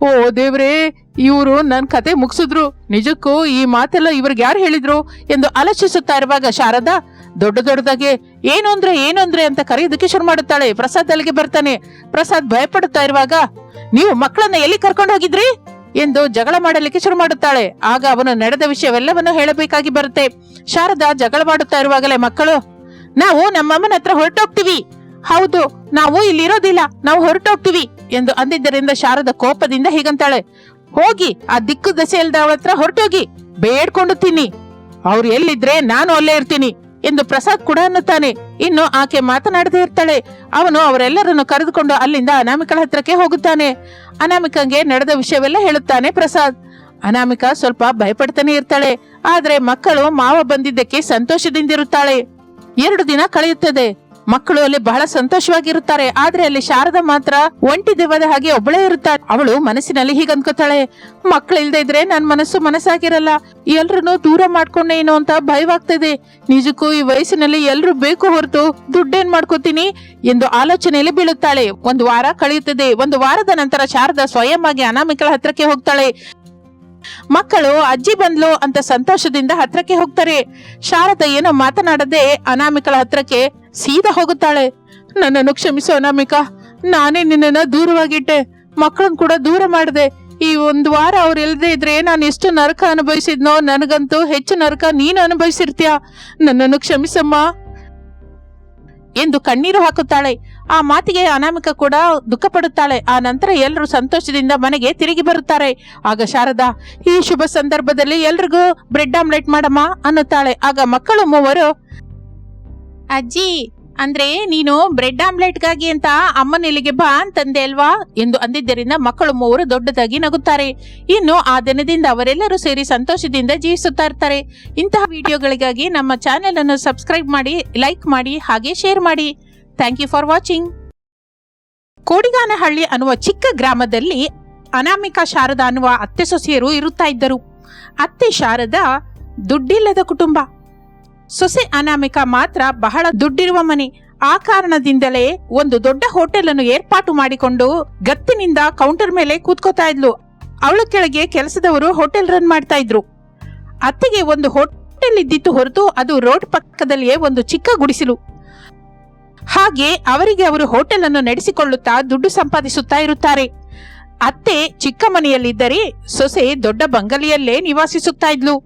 ಓ ದೇವ್ರೇ, ಇವರು ನನ್ನ ಕತೆ ಮುಗಿಸಿದ್ರು. ನಿಜಕ್ಕೂ ಈ ಮಾತೆಲ್ಲ ಇವ್ರಿಗೆ ಯಾರು ಹೇಳಿದ್ರು ಎಂದು ಆಲೋಚಿಸುತ್ತಾ ಇರುವಾಗ ಶಾರದಾ ದೊಡ್ಡ ದೊಡ್ಡದಾಗಿ, ಏನು ಅಂದ್ರೆ ಏನು ಅಂದ್ರೆ ಅಂತ ಕರೆಯೋದಕ್ಕೆ ಶುರು ಮಾಡುತ್ತಾಳೆ. ಪ್ರಸಾದ್ ಅಲ್ಲಿಗೆ ಬರ್ತಾನೆ. ಪ್ರಸಾದ್ ಭಯಪಡುತ್ತಾ ಇರುವಾಗ, ನೀವು ಮಕ್ಕಳನ್ನ ಎಲ್ಲಿ ಕರ್ಕೊಂಡು ಹೋಗಿದ್ರಿ? ಎಂದು ಜಗಳ ಮಾಡಲಿಕ್ಕೆ ಶುರು ಮಾಡುತ್ತಾಳೆ. ಆಗ ಅವನು ನಡೆದ ವಿಷಯವೆಲ್ಲವನ್ನು ಹೇಳಬೇಕಾಗಿ ಬರುತ್ತೆ. ಶಾರದಾ ಜಗಳ ಮಾಡುತ್ತಾ ಇರುವಾಗಲೇ, ಮಕ್ಕಳು, ನಾವು ನಮ್ಮಮ್ಮನ ಹತ್ರ ಹೊರಟೋಗ್ತೀವಿ. ಹೌದು, ನಾವು ಇಲ್ಲಿರೋದಿಲ್ಲ, ನಾವು ಹೊರಟೋಗ್ತೀವಿ ಎಂದು ಅಂದಿದ್ದರಿಂದ ಶಾರದ ಕೋಪದಿಂದ ಹೀಗಂತಾಳೆ. ಹೋಗಿ, ಆ ದಿಕ್ಕು ದಸೆ ಇಲ್ದವಳ ಹತ್ರ ಹೊರಟೋಗಿ, ಬೇಡ್ಕೊಂಡು ತಿನ್ನಿ. ಅವ್ರು ಎಲ್ಲಿದ್ರೆ ನಾನು ಅಲ್ಲೇ ಇರ್ತೀನಿ. ಎಂದು ಪ್ರಸಾದ್ ಕೂಡ ಅನ್ನುತ್ತಾನೆ. ಇನ್ನು ಆಕೆ ಮಾತನಾಡದೇ ಇರ್ತಾಳೆ. ಅವನು ಅವರೆಲ್ಲರನ್ನು ಕರೆದುಕೊಂಡು ಅಲ್ಲಿಂದ ಅನಾಮಿಕಳ ಹತ್ರಕ್ಕೆ ಹೋಗುತ್ತಾನೆ. ಅನಾಮಿಕಂಗೆ ನಡೆದ ವಿಷಯವೆಲ್ಲ ಹೇಳುತ್ತಾನೆ ಪ್ರಸಾದ್. ಅನಾಮಿಕ ಸ್ವಲ್ಪ ಭಯಪಡ್ತಾನೆ ಇರ್ತಾಳೆ. ಆದ್ರೆ ಮಕ್ಕಳು ಮಾವ ಬಂದಿದ್ದಕ್ಕೆ ಸಂತೋಷದಿಂದಿರುತ್ತಾಳೆ. ಎರಡು ದಿನ ಕಳೆಯುತ್ತದೆ. ಮಕ್ಕಳು ಅಲ್ಲಿ ಬಹಳ ಸಂತೋಷವಾಗಿರುತ್ತಾರೆ. ಆದ್ರೆ ಅಲ್ಲಿ ಶಾರದ ಮಾತ್ರ ಒಂಟಿ ದೇವದ ಹಾಗೆ ಒಬ್ಬಳೇ ಇರುತ್ತಾಳೆ ಅವಳು ಮನಸ್ಸಿನಲ್ಲಿ ಹೀಗೆ ಅನ್ಕೋತಾಳೆ ಮಕ್ಕಳು ಇಲ್ದೇ ಇದ್ರೆ ನನ್ ಮನಸ್ಸು ಮನಸ್ಸಾಗಿರಲ್ಲ. ಎಲ್ರು ದೂರ ಮಾಡ್ಕೊಂಡೇನೋ ಅಂತ ಭಯವಾಗ್ತದೆ ನಿಜಕ್ಕೂ ಈ ವಯಸ್ಸಿನಲ್ಲಿ ಎಲ್ರು ಬೇಕು ಹೊರತು ದುಡ್ಡೇನ್ ಮಾಡ್ಕೋತೀನಿ? ಎಂದು ಆಲೋಚನೆಯಲ್ಲಿ ಬೀಳುತ್ತಾಳೆ. ಒಂದು ವಾರ ಕಳೆಯುತ್ತದೆ. ಒಂದು ವಾರದ ನಂತರ ಶಾರದಾ ಸ್ವಯಂ ಆಗಿ ಅನಾಮಿಕಳ ಹತ್ರಕ್ಕೆ ಹೋಗ್ತಾಳೆ. ಮಕ್ಕಳು, ಅಜ್ಜಿ ಬಂದ್ಲು ಅಂತ ಸಂತೋಷದಿಂದ ಹತ್ರಕ್ಕೆ ಹೋಗ್ತಾರೆ. ಶಾರದ ಏನೋ ಮಾತನಾಡದೆ ಅನಾಮಿಕಳ ಹತ್ರಕ್ಕೆ ಸೀದಾ ಹೋಗುತ್ತಾಳೆ. ನನ್ನನ್ನು ಕ್ಷಮಿಸು ಅನಾಮಿಕಾ. ನಾನೇ ನಿನ್ನನ್ನು ದೂರವಾಗಿಟ್ಟೆ. ಮಕ್ಕಳನ್ನ ಕೂಡ ದೂರ ಮಾಡಿದೆ. ಈ ಒಂದು ವಾರ ಅವ್ರು ಇಲ್ಲದೆ ಇದ್ರೆ ನಾನು ಎಷ್ಟು ನರಕ ಅನುಭವಿಸಿದ್ನೋ ನನಗಂತೂ ಹೆಚ್ಚು ನರಕ ನೀನು ಅನುಭವಿಸಿರ್ತೀಯ. ನನ್ನನ್ನು ಕ್ಷಮಿಸಮ್ಮ. ಎಂದು ಕಣ್ಣೀರು ಹಾಕುತ್ತಾಳೆ. ಆ ಮಾತಿಗೆ ಅನಾಮಿಕ ಕೂಡ ದುಃಖ ಪಡುತ್ತಾಳೆ ಆ ನಂತರ ಎಲ್ಲರೂ ಸಂತೋಷದಿಂದ ಮನೆಗೆ ತಿರುಗಿ ಬರುತ್ತಾರೆ. ಆಗ ಶಾರದಾ, ಈ ಶುಭ ಸಂದರ್ಭದಲ್ಲಿ ಎಲ್ರಿಗೂ ಬ್ರೆಡ್ ಆಮ್ಲೆಟ್ ಮಾಡಮ್ಮ ಅನ್ನುತ್ತಾಳೆ. ಆಗ ಮಕ್ಕಳು ಮೂವರು ಅಜ್ಜಿ, ಅಂದ್ರೆ ನೀನು ಬ್ರೆಡ್ ಆಮ್ಲೆಟ್ಗಾಗಿ ಅಂತ ಅಮ್ಮನ ಇಲ್ಲಿಗೆ ಬಾ ಅಂತಂದೆ ಅಲ್ವಾ ಎಂದು ಅಂದಿದ್ದರಿಂದ ಮಕ್ಕಳು ಮೂವರು ದೊಡ್ಡದಾಗಿ ನಗುತ್ತಾರೆ. ಇನ್ನು ಆ ದಿನದಿಂದ ಅವರೆಲ್ಲರೂ ಸೇರಿ ಸಂತೋಷದಿಂದ ಜೀವಿಸುತ್ತಾ ಇರ್ತಾರೆ. ಇಂತಹ ವಿಡಿಯೋಗಳಿಗಾಗಿ ನಮ್ಮ ಚಾನೆಲ್ ಅನ್ನು ಸಬ್ಸ್ಕ್ರೈಬ್ ಮಾಡಿ, ಲೈಕ್ ಮಾಡಿ, ಹಾಗೆ ಶೇರ್ ಮಾಡಿ. Thank you for watching. Kodiganahalli ಅನ್ನುವ ಚಿಕ್ಕ ಗ್ರಾಮದಲ್ಲಿ ಅನಾಮಿಕಾ ಶಾರದಾ ಅನ್ನುವ ಅತ್ತೆ ಸೊಸೆಯರು ಇರುತ್ತಾ ಇದ್ದರು. ಅತ್ತೆ ಶಾರದಾ ದುಡ್ಡಿಲ್ಲದ ಕುಟುಂಬ. ಸೊಸೆ ಅನಾಮಿಕಾ ಮಾತ್ರ ಬಹಳ ದುಡ್ಡಿರುವ ಮನೆ. ಆ ಕಾರಣದಿಂದಲೇ ಒಂದು ದೊಡ್ಡ ಹೋಟೆಲ್ ಅನ್ನು ಏರ್ಪಾಟು ಮಾಡಿಕೊಂಡು ಗತ್ತಿನಿಂದ ಕೌಂಟರ್ ಮೇಲೆ ಕೂತ್ಕೋತಾ ಇದ್ಲು. ಅವಳ ಕೆಳಗೆ ಕೆಲಸದವರು ಹೋಟೆಲ್ ರನ್ ಮಾಡ್ತಾ ಇದ್ರು. ಅತ್ತೆಗೆ ಒಂದು ಹೋಟೆಲ್ ಇದ್ದಿತ್ತು ಹೊರತು ಅದು ರೋಡ್ ಪಕ್ಕದಲ್ಲಿಯೇ ಒಂದು ಚಿಕ್ಕ ಗುಡಿಸಲು. ಹಾಗೆ ಅವರಿಗೆ ಅವರು ಹೋಟೆಲ್ ಅನ್ನು ನಡೆಸಿಕೊಳ್ಳುತ್ತಾ ದುಡ್ಡು ಸಂಪಾದಿಸುತ್ತಾ ಇರುತ್ತಾರೆ. ಅತ್ತೆ ಚಿಕ್ಕ ಮನೆಯಲ್ಲಿದ್ದರೆ ಸೊಸೆ ದೊಡ್ಡ ಬಂಗಲಿಯಲ್ಲೇ ನಿವಾಸಿಸುತ್ತಾ ಇದ್ಲು.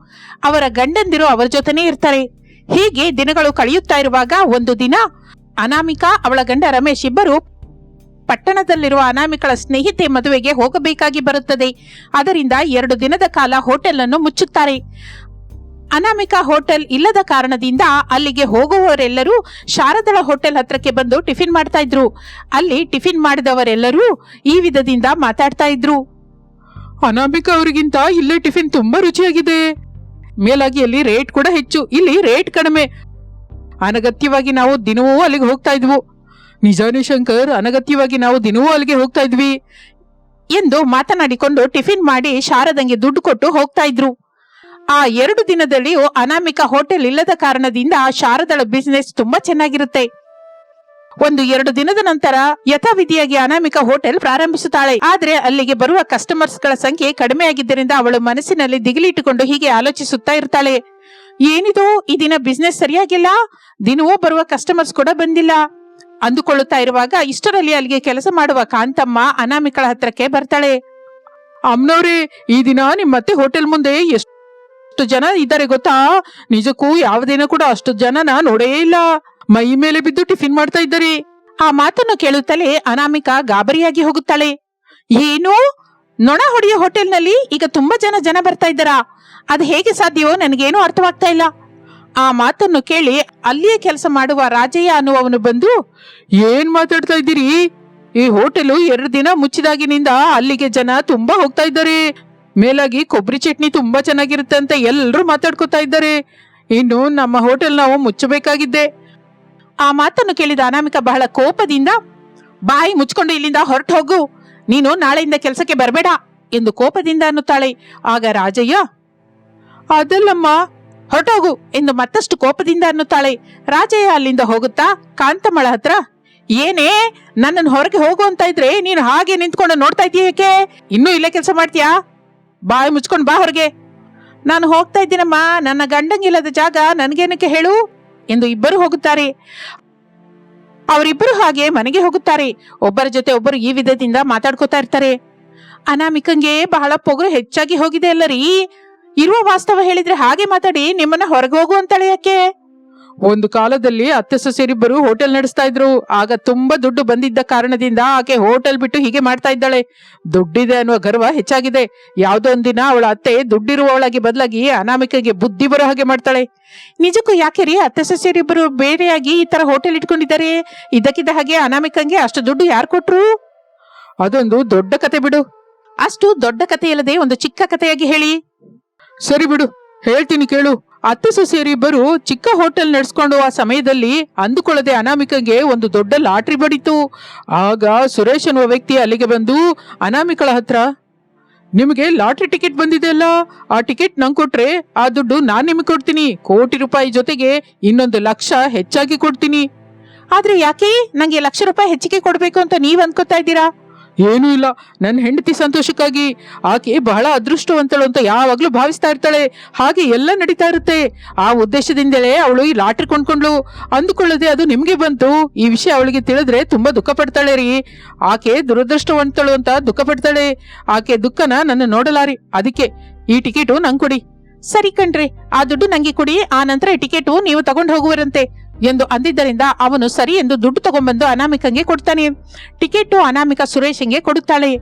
ಅವರ ಗಂಡಂದಿರು ಅವರ ಜೊತೆನೇ ಇರ್ತಾರೆ. ಹೀಗೆ ದಿನಗಳು ಕಳೆಯುತ್ತಾ ಇರುವಾಗ ಒಂದು ದಿನ ಅನಾಮಿಕಾ ಅವಳ ಗಂಡ ರಮೇಶ್ ಇಬ್ಬರು ಪಟ್ಟಣದಲ್ಲಿರುವ ಅನಾಮಿಕಳ ಸ್ನೇಹಿತೆ ಮದುವೆಗೆ ಹೋಗಬೇಕಾಗಿ ಬರುತ್ತದೆ. ಅದರಿಂದ ಎರಡು ದಿನದ ಕಾಲ ಹೋಟೆಲ್ ಅನ್ನು ಮುಚ್ಚುತ್ತಾರೆ. ಅನಾಮಿಕಾ ಹೋಟೆಲ್ ಇಲ್ಲದ ಕಾರಣದಿಂದ ಅಲ್ಲಿಗೆ ಹೋಗುವವರೆಲ್ಲರೂ ಶಾರದಳ ಹೋಟೆಲ್ ಹತ್ರಕ್ಕೆ ಬಂದು ಟಿಫಿನ್ ಮಾಡ್ತಾ ಇದ್ರು. ಅಲ್ಲಿ ಟಿಫಿನ್ ಮಾಡಿದವರೆಲ್ಲರೂ ಈ ವಿಧದಿಂದ ಮಾತಾಡ್ತಾ ಇದ್ರು. ಅನಾಮಿಕಾ ಅವರಿಗಿಂತ ಇಲ್ಲೇ ಟಿಫಿನ್ ತುಂಬಾ ರುಚಿಯಾಗಿದೆ. ಮೇಲಾಗಿ ಅಲ್ಲಿ ರೇಟ್ ಕೂಡ ಹೆಚ್ಚು. ಇಲ್ಲಿ ರೇಟ್ ಕಡಿಮೆ. ಅನಗತ್ಯವಾಗಿ ನಾವು ದಿನವೂ ಅಲ್ಲಿಗೆ ಹೋಗ್ತಾ ಇದ್ವು. ನಿಜಾನೇ ಶಂಕರ್, ಅನಗತ್ಯವಾಗಿ ನಾವು ದಿನವೂ ಅಲ್ಲಿಗೆ ಹೋಗ್ತಾ ಇದ್ವಿ ಎಂದು ಮಾತನಾಡಿಕೊಂಡು ಟಿಫಿನ್ ಮಾಡಿ ಶಾರದಂಗೆ ದುಡ್ಡು ಕೊಟ್ಟು ಹೋಗ್ತಾ ಇದ್ರು. ಆ ಎರಡು ದಿನದಲ್ಲಿಯೂ ಅನಾಮಿಕ ಹೋಟೆಲ್ ಇಲ್ಲದ ಕಾರಣದಿಂದ ಶಾರದಳ ಬಿಸ್ನೆಸ್ ತುಂಬಾ ಚೆನ್ನಾಗಿರುತ್ತೆ. ಒಂದು ಎರಡು ದಿನದ ನಂತರ ಯಥಾವಿಧಿಯಾಗಿ ಅನಾಮಿಕ ಹೋಟೆಲ್ ಪ್ರಾರಂಭಿಸುತ್ತಾಳೆ. ಆದ್ರೆ ಅಲ್ಲಿಗೆ ಬರುವ ಕಸ್ಟಮರ್ಸ್ಗಳ ಸಂಖ್ಯೆ ಕಡಿಮೆ ಆಗಿದ್ದರಿಂದ ಅವಳು ಮನಸ್ಸಿನಲ್ಲಿ ದಿಗಿಲಿಟ್ಟುಕೊಂಡು ಹೀಗೆ ಆಲೋಚಿಸುತ್ತಾ ಇರ್ತಾಳೆ. ಏನಿದು? ಈ ದಿನ ಬಿಸ್ನೆಸ್ ಸರಿಯಾಗಿಲ್ಲ? ದಿನವೂ ಬರುವ ಕಸ್ಟಮರ್ಸ್ ಕೂಡ ಬಂದಿಲ್ಲ. ಅಂದುಕೊಳ್ಳುತ್ತಾ ಇರುವಾಗ ಇಷ್ಟರಲ್ಲಿ ಅಲ್ಲಿಗೆ ಕೆಲಸ ಮಾಡುವ ಕಾಂತಮ್ಮ ಅನಾಮಿಕಳ ಹತ್ರಕ್ಕೆ ಬರ್ತಾಳೆ. ಅಮ್ನವ್ರೆ ಈ ದಿನ ನಿಮ್ಮ ಮತ್ತೆ ಹೋಟೆಲ್ ಮುಂದೆ ಎಷ್ಟು ಜನ ಇದ್ದಾರೆ ಗೊತ್ತಾ? ನಿಜಕ್ಕೂ ಯಾವ ದಿನ ಕೂಡ ಅಷ್ಟು ಜನನ ನೋಡೇ ಇಲ್ಲ. ಮೈ ಮೇಲೆ ಬಿದ್ದು ಟಿಫಿನ್ ಮಾಡ್ತಾ ಇದ್ದಾರೆ ಆ ಮಾತನ್ನು ಕೇಳುತ್ತಲೇ ಅನಾಮಿಕಾ ಗಾಬರಿಯಾಗಿ ಹೋಗುತ್ತಾಳೆ. ಏನು? ನೊಣ ಹೊಡೆಯೋ ಹೋಟೆಲ್ನಲ್ಲಿ ಈಗ ತುಂಬಾ ಜನ ಜನ ಬರ್ತಾ ಇದ್ದಾರಾ? ಅದು ಹೇಗೆ ಸಾಧ್ಯವೋ ನನಗೇನು ಅರ್ಥವಾಗ್ತಾ ಇಲ್ಲ. ಆ ಮಾತನ್ನು ಕೇಳಿ ಅಲ್ಲಿಯೇ ಕೆಲಸ ಮಾಡುವ ರಾಜಯ್ಯ ಅನ್ನುವವನು ಬಂದು, ಏನ್ ಮಾತಾಡ್ತಾ ಇದ್ದೀರಿ? ಈ ಹೋಟೆಲು ಎರಡು ದಿನ ಮುಚ್ಚಿದಾಗಿನಿಂದ ಅಲ್ಲಿಗೆ ಜನ ತುಂಬಾ ಹೋಗ್ತಾ ಇದ್ದಾರೆ. ಮೇಲಾಗಿ ಕೊಬ್ಬರಿ ಚಟ್ನಿ ತುಂಬಾ ಚೆನ್ನಾಗಿರುತ್ತೆ ಅಂತ ಎಲ್ಲರೂ ಮಾತಾಡ್ಕೊತಾ ಇದ್ದಾರೆ. ಇನ್ನು ನಮ್ಮ ಹೋಟೆಲ್ ನಾವು ಮುಚ್ಚಬೇಕಾಗಿದ್ದೆ. ಆ ಮಾತನ್ನು ಕೇಳಿದ ಅನಾಮಿಕ ಬಹಳ ಕೋಪದಿಂದ, ಬಾಯಿ ಮುಚ್ಕೊಂಡು ಇಲ್ಲಿಂದ ಹೊರಟು ಹೋಗು ನೀನು ನಾಳೆಯಿಂದ ಕೆಲಸಕ್ಕೆ ಬರಬೇಡ ಎಂದು ಕೋಪದಿಂದ ಅನ್ನುತ್ತಾಳೆ. ಆಗ ರಾಜಯ್ಯ, ಅದಲ್ಲಮ್ಮ, ಹೊರಟೋಗು ಎಂದು ಮತ್ತಷ್ಟು ಕೋಪದಿಂದ ಅನ್ನುತ್ತಾಳೆ. ರಾಜಯ್ಯ ಅಲ್ಲಿಂದ ಹೋಗುತ್ತಾ, ಕಾಂತಮ್ಮಳ ಹತ್ರ, ಏನೇ, ನನ್ನನ್ನು ಹೊರಗೆ ಹೋಗು ಅಂತ ಇದ್ರೆ ನೀನು ಹಾಗೆ ನಿಂತ್ಕೊಂಡು ನೋಡ್ತಾ ಇದೀಯ ಏಕೆ? ಇನ್ನೂ ಇಲ್ಲೇ ಕೆಲಸ ಮಾಡ್ತೀಯಾ? ಬಾಯಿ ಮುಚ್ಕೊಂಡು ಬಾ ಹೊರಗೆ. ನಾನು ಹೋಗ್ತಾ ಇದ್ದೀನಮ್ಮ. ನನ್ನ ಗಂಡಂಗಿಲ್ಲದ ಜಾಗ ನನಗೇನಕ್ಕೆ ಹೇಳು? ಎಂದು ಇಬ್ಬರು ಹೋಗುತ್ತಾರೆ. ಅವರಿಬ್ಬರು ಹಾಗೆ ಮನೆಗೆ ಹೋಗುತ್ತಾರೆ. ಒಬ್ಬರ ಜೊತೆ ಒಬ್ಬರು ಈ ವಿಧದಿಂದ ಮಾತಾಡ್ಕೋತಾ ಇರ್ತಾರೆ. ಅನಾಮಿಕಂಗೆ ಬಹಳ ಪೊಗರು ಹೆಚ್ಚಾಗಿ ಹೋಗಿದೆ ಅಲ್ಲರಿ. ಇರುವ ವಾಸ್ತವ ಹೇಳಿದ್ರೆ ಹಾಗೆ ಮಾತಾಡಿ ನಿಮ್ಮನ್ನ ಹೊರಗೆ ಹೋಗು ಅಂತಾಳೆ ಯಾಕೆ ಒಂದು ಕಾಲದಲ್ಲಿ ಅತ್ತೆ ಸೊಸೆರಿಬ್ಬರು ಹೋಟೆಲ್ ನಡೆಸ್ತಾ ಇದ್ರು. ಆಗ ತುಂಬಾ ದುಡ್ಡು ಬಂದಿದ್ದ ಕಾರಣದಿಂದ ಆಕೆ ಹೋಟೆಲ್ ಬಿಟ್ಟು ಹೀಗೆ ಮಾಡ್ತಾ ಇದ್ದಾಳೆ. ದುಡ್ಡಿದೆ ಅನ್ನುವ ಗರ್ವ ಹೆಚ್ಚಾಗಿದೆ. ಯಾವ್ದೋ ಒಂದಿನ ಅವಳ ಅತ್ತೆ ದುಡ್ಡಿರುವವಳಾಗಿ ಬದಲಾಗಿ ಅನಾಮಿಕೆಗೆ ಬುದ್ಧಿ ಬರೋ ಹಾಗೆ ಮಾಡ್ತಾಳೆ. ನಿಜಕ್ಕೂ ಯಾಕೆ ರೀ ಅತ್ತೆ ಸೊಸೆರಿಬ್ಬರು ಬೇರೆಯಾಗಿ ಈ ತರ ಹೋಟೆಲ್ ಇಟ್ಕೊಂಡಿದ್ದಾರೆ? ಇದಕ್ಕಿದ್ದ ಹಾಗೆ ಅನಾಮಿಕಂಗೆ ಅಷ್ಟು ದುಡ್ಡು ಯಾರು ಕೊಟ್ರು? ಅದೊಂದು ದೊಡ್ಡ ಕತೆ ಬಿಡು. ಅಷ್ಟು ದೊಡ್ಡ ಕತೆ ಇಲ್ಲದೆ ಒಂದು ಚಿಕ್ಕ ಕಥೆಯಾಗಿ ಹೇಳಿ. ಸರಿ ಬಿಡು, ಹೇಳ್ತೀನಿ ಕೇಳು. ಅತ್ತೆ ಸೊಸೆಯರಿಬ್ಬರು ಚಿಕ್ಕ ಹೋಟೆಲ್ ನಡೆಸ್ಕೊಂಡು ಆ ಸಮಯದಲ್ಲಿ ಅಂದುಕೊಳ್ಳದೆ ಅನಾಮಿಕಗೆ ಒಂದು ದೊಡ್ಡ ಲಾಟ್ರಿ ಬಡಿತು. ಆಗ ಸುರೇಶ್ ಅನ್ನುವ ವ್ಯಕ್ತಿ ಅಲ್ಲಿಗೆ ಬಂದು, ಅನಾಮಿಕಳ ಹತ್ರ ನಿಮಗೆ ಲಾಟ್ರಿ ಟಿಕೆಟ್ ಬಂದಿದೆ ಅಲ್ಲ? ಆ ಟಿಕೆಟ್ ನಂಗೆ ಕೊಟ್ರೆ ಆ ದುಡ್ಡು ನಾನು ನಿಮಗೆ ಕೊಡ್ತೀನಿ. ಕೋಟಿ ರೂಪಾಯಿ ಜೊತೆಗೆ ಇನ್ನೊಂದು ಲಕ್ಷ ಹೆಚ್ಚಾಗಿ ಕೊಡ್ತೀನಿ. ಆದ್ರೆ ಯಾಕೆ? ನಂಗೆ ಲಕ್ಷ ರೂಪಾಯಿ ಹೆಚ್ಚಿಗೆ ಕೊಡಬೇಕು ಅಂತ ನೀವು ಅನ್ಕೋತಾ ಇದ್ದೀರಾ? ಏನೂ ಇಲ್ಲ. ನನ್ನ ಹೆಂಡತಿ ಸಂತೋಷಕ್ಕಾಗಿ ಆಕೆ ಬಹಳ ಅದೃಷ್ಟವಂತಳು ಅಂತ ಯಾವಾಗಲೂ ಭಾವಿಸ್ತಾ ಇರ್ತಾಳೆ. ಹಾಗೆ ಎಲ್ಲ ನಡೀತಾ ಇರುತ್ತೆ. ಆ ಉದ್ದೇಶದಿಂದಲೇ ಅವಳು ಈ ಲಾಟ್ರಿ ಕೊಂಡ್ಕೊಂಡ್ಳು. ಅಂದುಕೊಳ್ಳದೆ ಅದು ನಿಮಗೆ ಬಂತು. ಈ ವಿಷಯ ಅವಳಿಗೆ ತಿಳಿದ್ರೆ ತುಂಬಾ ದುಃಖ ಪಡ್ತಾಳೆ ರೀ. ಆಕೆ ದುರದೃಷ್ಟವಂತಳು ಅಂತ ದುಃಖ ಪಡ್ತಾಳೆ. ಆಕೆ ದುಃಖನ ನನ್ನ ನೋಡಲಾರಿ. ಅದಕ್ಕೆ ಈ ಟಿಕೆಟು ನಂಗೆ ಕೊಡಿ. ಸರಿ ಕಣ್ರಿ. ಆ ದುಡ್ಡು ನಂಗೆ ಕೊಡಿ. ಆ ನಂತರ ಟಿಕೆಟು ನೀವು ತಗೊಂಡು ಹೋಗುವರಂತೆ. ಎಂದು ಅಂದಿದ್ದರಿಂದ ಅವನು ಸರಿ ಎಂದು ದುಡ್ಡು ತಗೊಂಡ್ಬಂದು ಅನಾಮಿಕಂಗೆ ಕೊಡ್ತಾನೆ. ಟಿಕೆಟು ಅನಾಮಿಕ ಸುರೇಶಂಗೆ ಕೊಡುತ್ತಾಳೆ.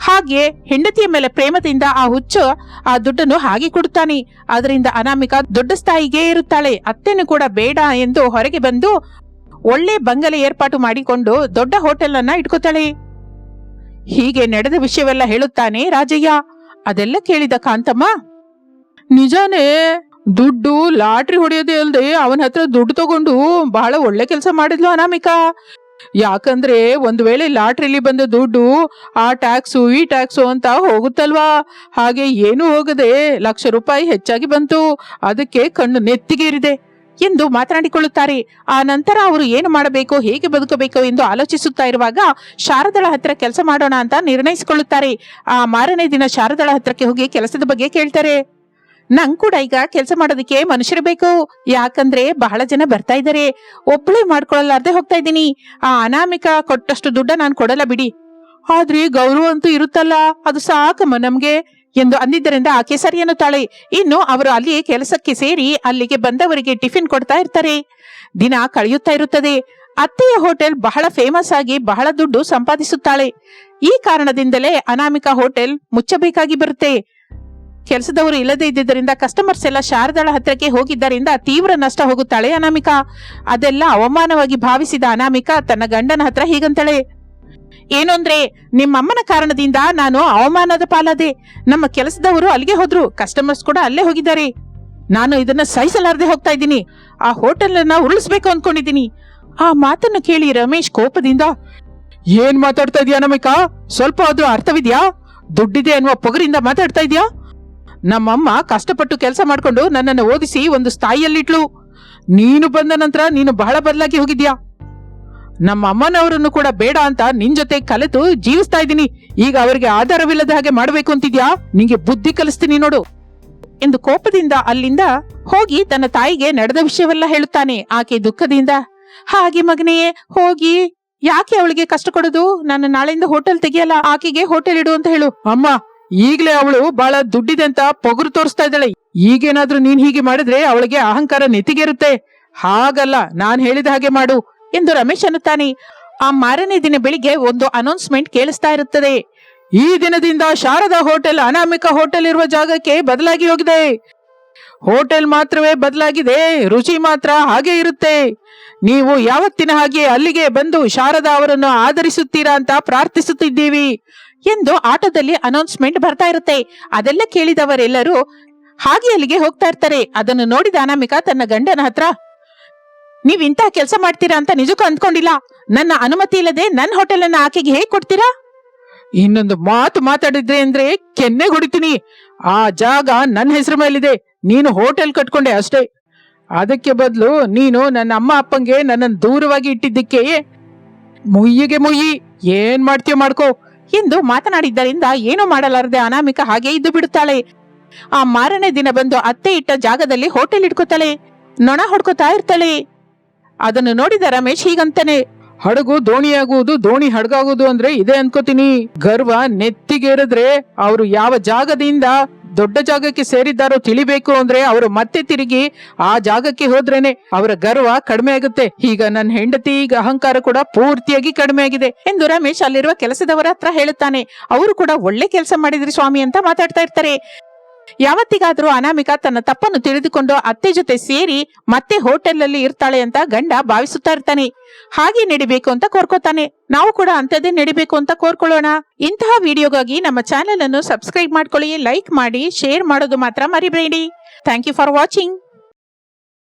ಹಾಗೆ ಹೆಂಡತಿಯ ಮೇಲೆ ಪ್ರೇಮದಿಂದ ಆ ಹುಚ್ಚು ಆ ದುಡ್ಡನ್ನು ಹಾಗೆ ಕೊಡುತ್ತಾನೆ. ಅದರಿಂದ ಅನಾಮಿಕ ದೊಡ್ಡ ಸ್ಥಾಯಿಗೆ ಇರುತ್ತಾಳೆ ಅತ್ತೆನು ಕೂಡ ಬೇಡ ಎಂದು ಹೊರಗೆ ಬಂದು ಒಳ್ಳೆ ಬಂಗಲೆ ಏರ್ಪಾಟು ಮಾಡಿಕೊಂಡು ದೊಡ್ಡ ಹೋಟೆಲ್ ಅನ್ನ ಇಟ್ಕೋತಾಳೆ. ಹೀಗೆ ನಡೆದ ವಿಷಯವೆಲ್ಲ ಹೇಳುತ್ತಾನೆ ರಾಜಯ್ಯ. ಅದೆಲ್ಲ ಕೇಳಿದ ಕಾಂತಮ್ಮ. ನಿಜಾನೇ ದುಡ್ಡು ಲಾಟ್ರಿ ಹೊಡೆಯೋದೇ ಅಲ್ಲದೆ ಅವನ ಹತ್ರ ದುಡ್ಡು ತಗೊಂಡು ಬಹಳ ಒಳ್ಳೆ ಕೆಲಸ ಮಾಡಿದ್ಲು ಅನಾಮಿಕಾ. ಯಾಕಂದ್ರೆ ಒಂದ್ ವೇಳೆ ಲಾಟ್ರಿಲಿ ಬಂದ ದುಡ್ಡು ಆ ಟ್ಯಾಕ್ಸು, ಈ ಟ್ಯಾಕ್ಸು ಅಂತ ಹೋಗುತ್ತಲ್ವಾ? ಹಾಗೆ ಏನೂ ಹೋಗದೆ ಲಕ್ಷ ರೂಪಾಯಿ ಹೆಚ್ಚಾಗಿ ಬಂತು. ಅದಕ್ಕೆ ಕಣ್ಣು ನೆತ್ತಿಗೇರಿದೆ. ಎಂದು ಮಾತನಾಡಿಕೊಳ್ಳುತ್ತಾರೆ. ಆ ನಂತರ ಅವರು ಏನು ಮಾಡಬೇಕು, ಹೇಗೆ ಬದುಕಬೇಕು ಎಂದು ಆಲೋಚಿಸುತ್ತಾ ಇರುವಾಗ ಶಾರದಳ ಹತ್ರ ಕೆಲಸ ಮಾಡೋಣ ಅಂತ ನಿರ್ಣಯಿಸಿಕೊಳ್ಳುತ್ತಾರೆ. ಆ ಮಾರನೇ ದಿನ ಶಾರದಳ ಹತ್ರಕ್ಕೆ ಹೋಗಿ ಕೆಲಸದ ಬಗ್ಗೆ ಕೇಳ್ತಾರೆ. ನಂಗ್ ಕೂಡ ಈಗ ಕೆಲಸ ಮಾಡೋದಕ್ಕೆ ಮನುಷ್ಯರು ಬೇಕು. ಯಾಕಂದ್ರೆ ಬಹಳ ಜನ ಬರ್ತಾ ಇದ್ದಾರೆ ಒಬ್ಬಳೆ ಮಾಡ್ಕೊಳ್ಳಲಾರ್ದೆ ಹೋಗ್ತಾ ಇದ್ದೀನಿ. ಆ ಅನಾಮಿಕ ಕೊಟ್ಟಷ್ಟು ದುಡ್ಡ ನಾನು ಕೊಡಲ್ಲ ಬಿಡಿ. ಆದ್ರೆ ಗೌರವ ಅಂತೂ ಇರುತ್ತಲ್ಲ. ಅದು ಸಾಕಮ್ಮ ನಮ್ಗೆ. ಎಂದು ಅಂದಿದ್ದರಿಂದ ಆಕೆ ಸರಿ ತಾಳೆ ಇನ್ನು ಅವರು ಅಲ್ಲಿ ಕೆಲಸಕ್ಕೆ ಸೇರಿ ಅಲ್ಲಿಗೆ ಬಂದವರಿಗೆ ಟಿಫಿನ್ ಕೊಡ್ತಾ ಇರ್ತಾರೆ. ದಿನ ಕಳೆಯುತ್ತಾ ಇರುತ್ತದೆ. ಅತ್ತೆಯ ಹೋಟೆಲ್ ಬಹಳ ಫೇಮಸ್ ಆಗಿ ಬಹಳ ದುಡ್ಡು ಸಂಪಾದಿಸುತ್ತಾಳೆ. ಈ ಕಾರಣದಿಂದಲೇ ಅನಾಮಿಕ ಹೋಟೆಲ್ ಮುಚ್ಚಬೇಕಾಗಿ ಬರುತ್ತೆ. ಕೆಲಸದವರು ಇಲ್ಲದೆ ಇದ್ದಿದ್ದರಿಂದ ಕಸ್ಟಮರ್ಸ್ ಎಲ್ಲ ಶಾರದಾಳ ಹತ್ರಕ್ಕೆ ಹೋಗಿದ್ದರಿಂದ ತೀವ್ರ ನಷ್ಟ ಹೋಗುತ್ತಾಳೆ ಅನಾಮಿಕಾ. ಅದೆಲ್ಲ ಅವಮಾನವಾಗಿ ಭಾವಿಸಿದ ಅನಾಮಿಕಾ ತನ್ನ ಗಂಡನ ಹತ್ರ ಹೀಗಂತಾಳೆ. ಏನು ಅಂದ್ರೆ, ನಿಮ್ಮಮ್ಮನ ಕಾರಣದಿಂದ ನಾನು ಅವಮಾನದ ಪಾಲಾದೆ ನಮ್ಮ ಕೆಲಸದವರು ಅಲ್ಲಿಗೆ ಹೋದ್ರು. ಕಸ್ಟಮರ್ಸ್ ಕೂಡ ಅಲ್ಲೇ ಹೋಗಿದ್ದಾರೆ. ನಾನು ಇದನ್ನ ಸಹಿಸಲಾರದೆ ಹೋಗ್ತಾ ಇದ್ದೀನಿ. ಆ ಹೋಟೆಲ್ ಅನ್ನ ಉರುಳಿಸ್ಬೇಕು ಅನ್ಕೊಂಡಿದ್ದೀನಿ. ಆ ಮಾತನ್ನು ಕೇಳಿ ರಮೇಶ್ ಕೋಪದಿಂದ, ಏನ್ ಮಾತಾಡ್ತಾ ಇದೀಯ ಅನಾಮಿಕಾ? ಸ್ವಲ್ಪ ಆದ್ರೂ ಅರ್ಥವಿದ್ಯಾ? ದುಡ್ಡಿದೆ ಅನ್ನುವ ಪೊಗರಿಂದ ಮಾತಾಡ್ತಾ ಇದೀಯಾ? ನಮ್ಮಮ್ಮ ಕಷ್ಟಪಟ್ಟು ಕೆಲಸ ಮಾಡ್ಕೊಂಡು ನನ್ನನ್ನು ಓದಿಸಿ ಒಂದು ಸ್ಥಾಯಿಯಲ್ಲಿಟ್ಲು. ನೀನು ಬಂದ ನಂತರ ನೀನು ಬಹಳ ಬದಲಾಗಿ ಹೋಗಿದ್ಯಾ? ನಮ್ಮ ಅಮ್ಮನವರನ್ನು ಕೂಡ ಬೇಡ ಅಂತ ನಿನ್ ಜೊತೆ ಕಲಿತು ಜೀವಿಸ್ತಾ ಇದ್ದೀನಿ. ಈಗ ಅವರಿಗೆ ಆಧಾರವಿಲ್ಲದ ಹಾಗೆ ಮಾಡಬೇಕು ಅಂತಿದ್ಯಾ? ನಿಂಗೆ ಬುದ್ಧಿ ಕಲಿಸ್ತೀನಿ ನೋಡು. ಎಂದು ಕೋಪದಿಂದ ಅಲ್ಲಿಂದ ಹೋಗಿ ತನ್ನ ತಾಯಿಗೆ ನಡೆದ ವಿಷಯವೆಲ್ಲ ಹೇಳುತ್ತಾನೆ. ಆಕೆ ದುಃಖದಿಂದ, ಹಾಗೆ ಮಗನೆಯೇ, ಹೋಗಿ. ಯಾಕೆ ಅವಳಿಗೆ ಕಷ್ಟ ಕೊಡೋದು? ನಾನು ನಾಳೆಯಿಂದ ಹೋಟೆಲ್ ತೆಗಿಯಲ್ಲ. ಆಕೆಗೆ ಹೋಟೆಲ್ ಇಡು ಅಂತ ಹೇಳು. ಅಮ್ಮ ಈಗ್ಲೇ ಅವಳು ಬಹಳ ದುಡ್ಡಿದೆ ಅಂತ ಪೊಗರು ತೋರಿಸ್ತಾ ಇದ್ದಾಳೆ. ಈಗೇನಾದ್ರೂ ನೀನ್ ಹೀಗೆ ಮಾಡಿದ್ರೆ ಅವಳಿಗೆ ಅಹಂಕಾರ ನೆತ್ತಿಗೇರುತ್ತೆ. ಹಾಗಲ್ಲ, ನಾನ್ ಹೇಳಿದ ಹಾಗೆ ಮಾಡು ಎಂದು ರಮೇಶ್ ಅನ್ನುತ್ತಾನೆ. ಆ ಮಾರನೇ ದಿನ ಬೆಳಿಗ್ಗೆ ಒಂದು ಅನೌನ್ಸ್ಮೆಂಟ್ ಕೇಳಿಸ್ತಾ ಇರುತ್ತದೆ. ಈ ದಿನದಿಂದ ಶಾರದಾ ಹೋಟೆಲ್ ಅನಾಮಿಕ ಹೋಟೆಲ್ ಇರುವ ಜಾಗಕ್ಕೆ ಬದಲಾಗಿ ಹೋಗಿದೆ. ಹೋಟೆಲ್ ಮಾತ್ರವೇ ಬದಲಾಗಿದೆ, ರುಚಿ ಮಾತ್ರ ಹಾಗೆ ಇರುತ್ತೆ. ನೀವು ಯಾವತ್ತಿನ ಹಾಗೆ ಅಲ್ಲಿಗೆ ಬಂದು ಶಾರದಾ ಅವರನ್ನು ಆದರಿಸುತ್ತೀರಾ ಅಂತ ಪ್ರಾರ್ಥಿಸುತ್ತಿದ್ದೀವಿ. ಎಂದು ಆಟೋದಲ್ಲಿ ಅನೌನ್ಸ್ಮೆಂಟ್ ಬರ್ತಾ ಇರುತ್ತೆ. ಅದೆಲ್ಲ ಕೇಳಿದವರೆಲ್ಲರೂ ಹಾಗೆ ಅಲ್ಲಿಗೆ ಹೋಗ್ತಾ ಇರ್ತಾರೆ. ಅದನ್ನು ನೋಡಿದ ಅನಾಮಿಕಾ ತನ್ನ ಗಂಡನ ಹತ್ರ, ನೀವ್ ಇಂತಹ ಕೆಲಸ ಮಾಡ್ತೀರಾ ಅಂತ ನಿಜಕ್ಕೂ ಅಂದ್ಕೊಂಡಿಲ್ಲ. ನನ್ನ ಅನುಮತಿ ಇಲ್ಲದೆ ನನ್ನ ಹೋಟೆಲ್ ಅನ್ನ ಆಕೆಗೆ ಹೇಗೆ ಕೊಡ್ತೀರಾ? ಇನ್ನೊಂದು ಮಾತು ಮಾತಾಡಿದ್ರೆ ಅಂದ್ರೆ ಕೆನ್ನೆ ಹೊಡಿತೀನಿ ಆ ಜಾಗ ನನ್ನ ಹೆಸರು ಮೇಲಿದೆ. ನೀನು ಹೋಟೆಲ್ ಕಟ್ಕೊಂಡೆ ಅಷ್ಟೇ. ಅದಕ್ಕೆ ಬದಲು ನೀನು ನನ್ನ ಅಮ್ಮ ಅಪ್ಪಂಗೆ ನನ್ನನ್ನು ದೂರವಾಗಿ ಇಟ್ಟಿದ್ದಕ್ಕೆ ಮುಯ್ಯಿಗೆ ಮುಯ್ಯಿ. ಏನ್ ಮಾಡ್ತೀಯ ಮಾಡ್ಕೋ. ಎಂದು ಮಾತನಾಡಿದ್ದರಿಂದ ಏನೂ ಮಾಡಲಾರದೆ ಅನಾಮಿಕ ಹಾಗೆ ಇದ್ದು ಬಿಡುತ್ತಾಳೆ. ಆ ಮಾರನೇ ದಿನ ಬಂದು ಅತ್ತೆ ಇಟ್ಟ ಜಾಗದಲ್ಲಿ ಹೋಟೆಲ್ ಇಟ್ಕೋತಾಳೆ ನೊಣ ಹೊಡ್ಕೋತಾ ಇರ್ತಾಳೆ. ಅದನ್ನು ನೋಡಿದ ರಮೇಶ್ ಹೀಗಂತಾನೆ, ಹಡಗು ದೋಣಿಯಾಗುವುದು, ದೋಣಿ ಹಡಗಾಗುವುದು ಅಂದ್ರೆ ಇದೆ ಅನ್ಕೋತೀನಿ. ಗರ್ವ ನೆತ್ತಿಗೇರಿದ್ರೆ ಅವರು ಯಾವ ಜಾಗದಿಂದ ದೊಡ್ಡ ಜಾಗಕ್ಕೆ ಸೇರಿದ್ದಾರೋ ತಿಳಿಬೇಕು ಅಂದ್ರೆ ಅವರು ಮತ್ತೆ ತಿರುಗಿ ಆ ಜಾಗಕ್ಕೆ ಹೋದ್ರೇನೆ ಅವರ ಗರ್ವ ಕಡಿಮೆ ಆಗುತ್ತೆ. ಈಗ ನನ್ನ ಹೆಂಡತಿ, ಈಗ ಅಹಂಕಾರ ಕೂಡ ಪೂರ್ತಿಯಾಗಿ ಕಡಿಮೆ ಆಗಿದೆ ಎಂದು ರಮೇಶ್ ಅಲ್ಲಿರುವ ಕೆಲಸದವರ ಹತ್ರ ಹೇಳುತ್ತಾನೆ. ಅವರು ಕೂಡ ಒಳ್ಳೆ ಕೆಲಸ ಮಾಡಿದ್ರಿ ಸ್ವಾಮಿ ಅಂತ ಮಾತಾಡ್ತಾ ಇರ್ತಾರೆ. ಯಾವತ್ತಿಗಾದ್ರೂ ಅನಾಮಿಕಾ ತನ್ನ ತಪ್ಪನ್ನು ತಿಳಿದುಕೊಂಡು ಅತ್ತೆ ಜೊತೆ ಸೇರಿ ಮತ್ತೆ ಹೋಟೆಲ್ನಲ್ಲಿ ಇರ್ತಾಳೆ ಅಂತ ಗಂಡ ಭಾವಿಸುತ್ತಾ ಇರ್ತಾನೆ. ಹಾಗೆ ನಡಿಬೇಕು ಅಂತ ಕೋರ್ಕೋತಾನೆ. ನಾವು ಕೂಡ ಅಂಥದ್ದೇ ನಡಿಬೇಕು ಅಂತ ಕೋರ್ಕೊಳ್ಳೋಣ. ಇಂತಹ ವಿಡಿಯೋಗಾಗಿ ನಮ್ಮ ಚಾನೆಲ್ ಅನ್ನು ಸಬ್ಸ್ಕ್ರೈಬ್ ಮಾಡ್ಕೊಳ್ಳಿ, ಲೈಕ್ ಮಾಡಿ, ಶೇರ್ ಮಾಡೋದು ಮಾತ್ರ ಮರಿಬೇಡಿ. Thank you for watching.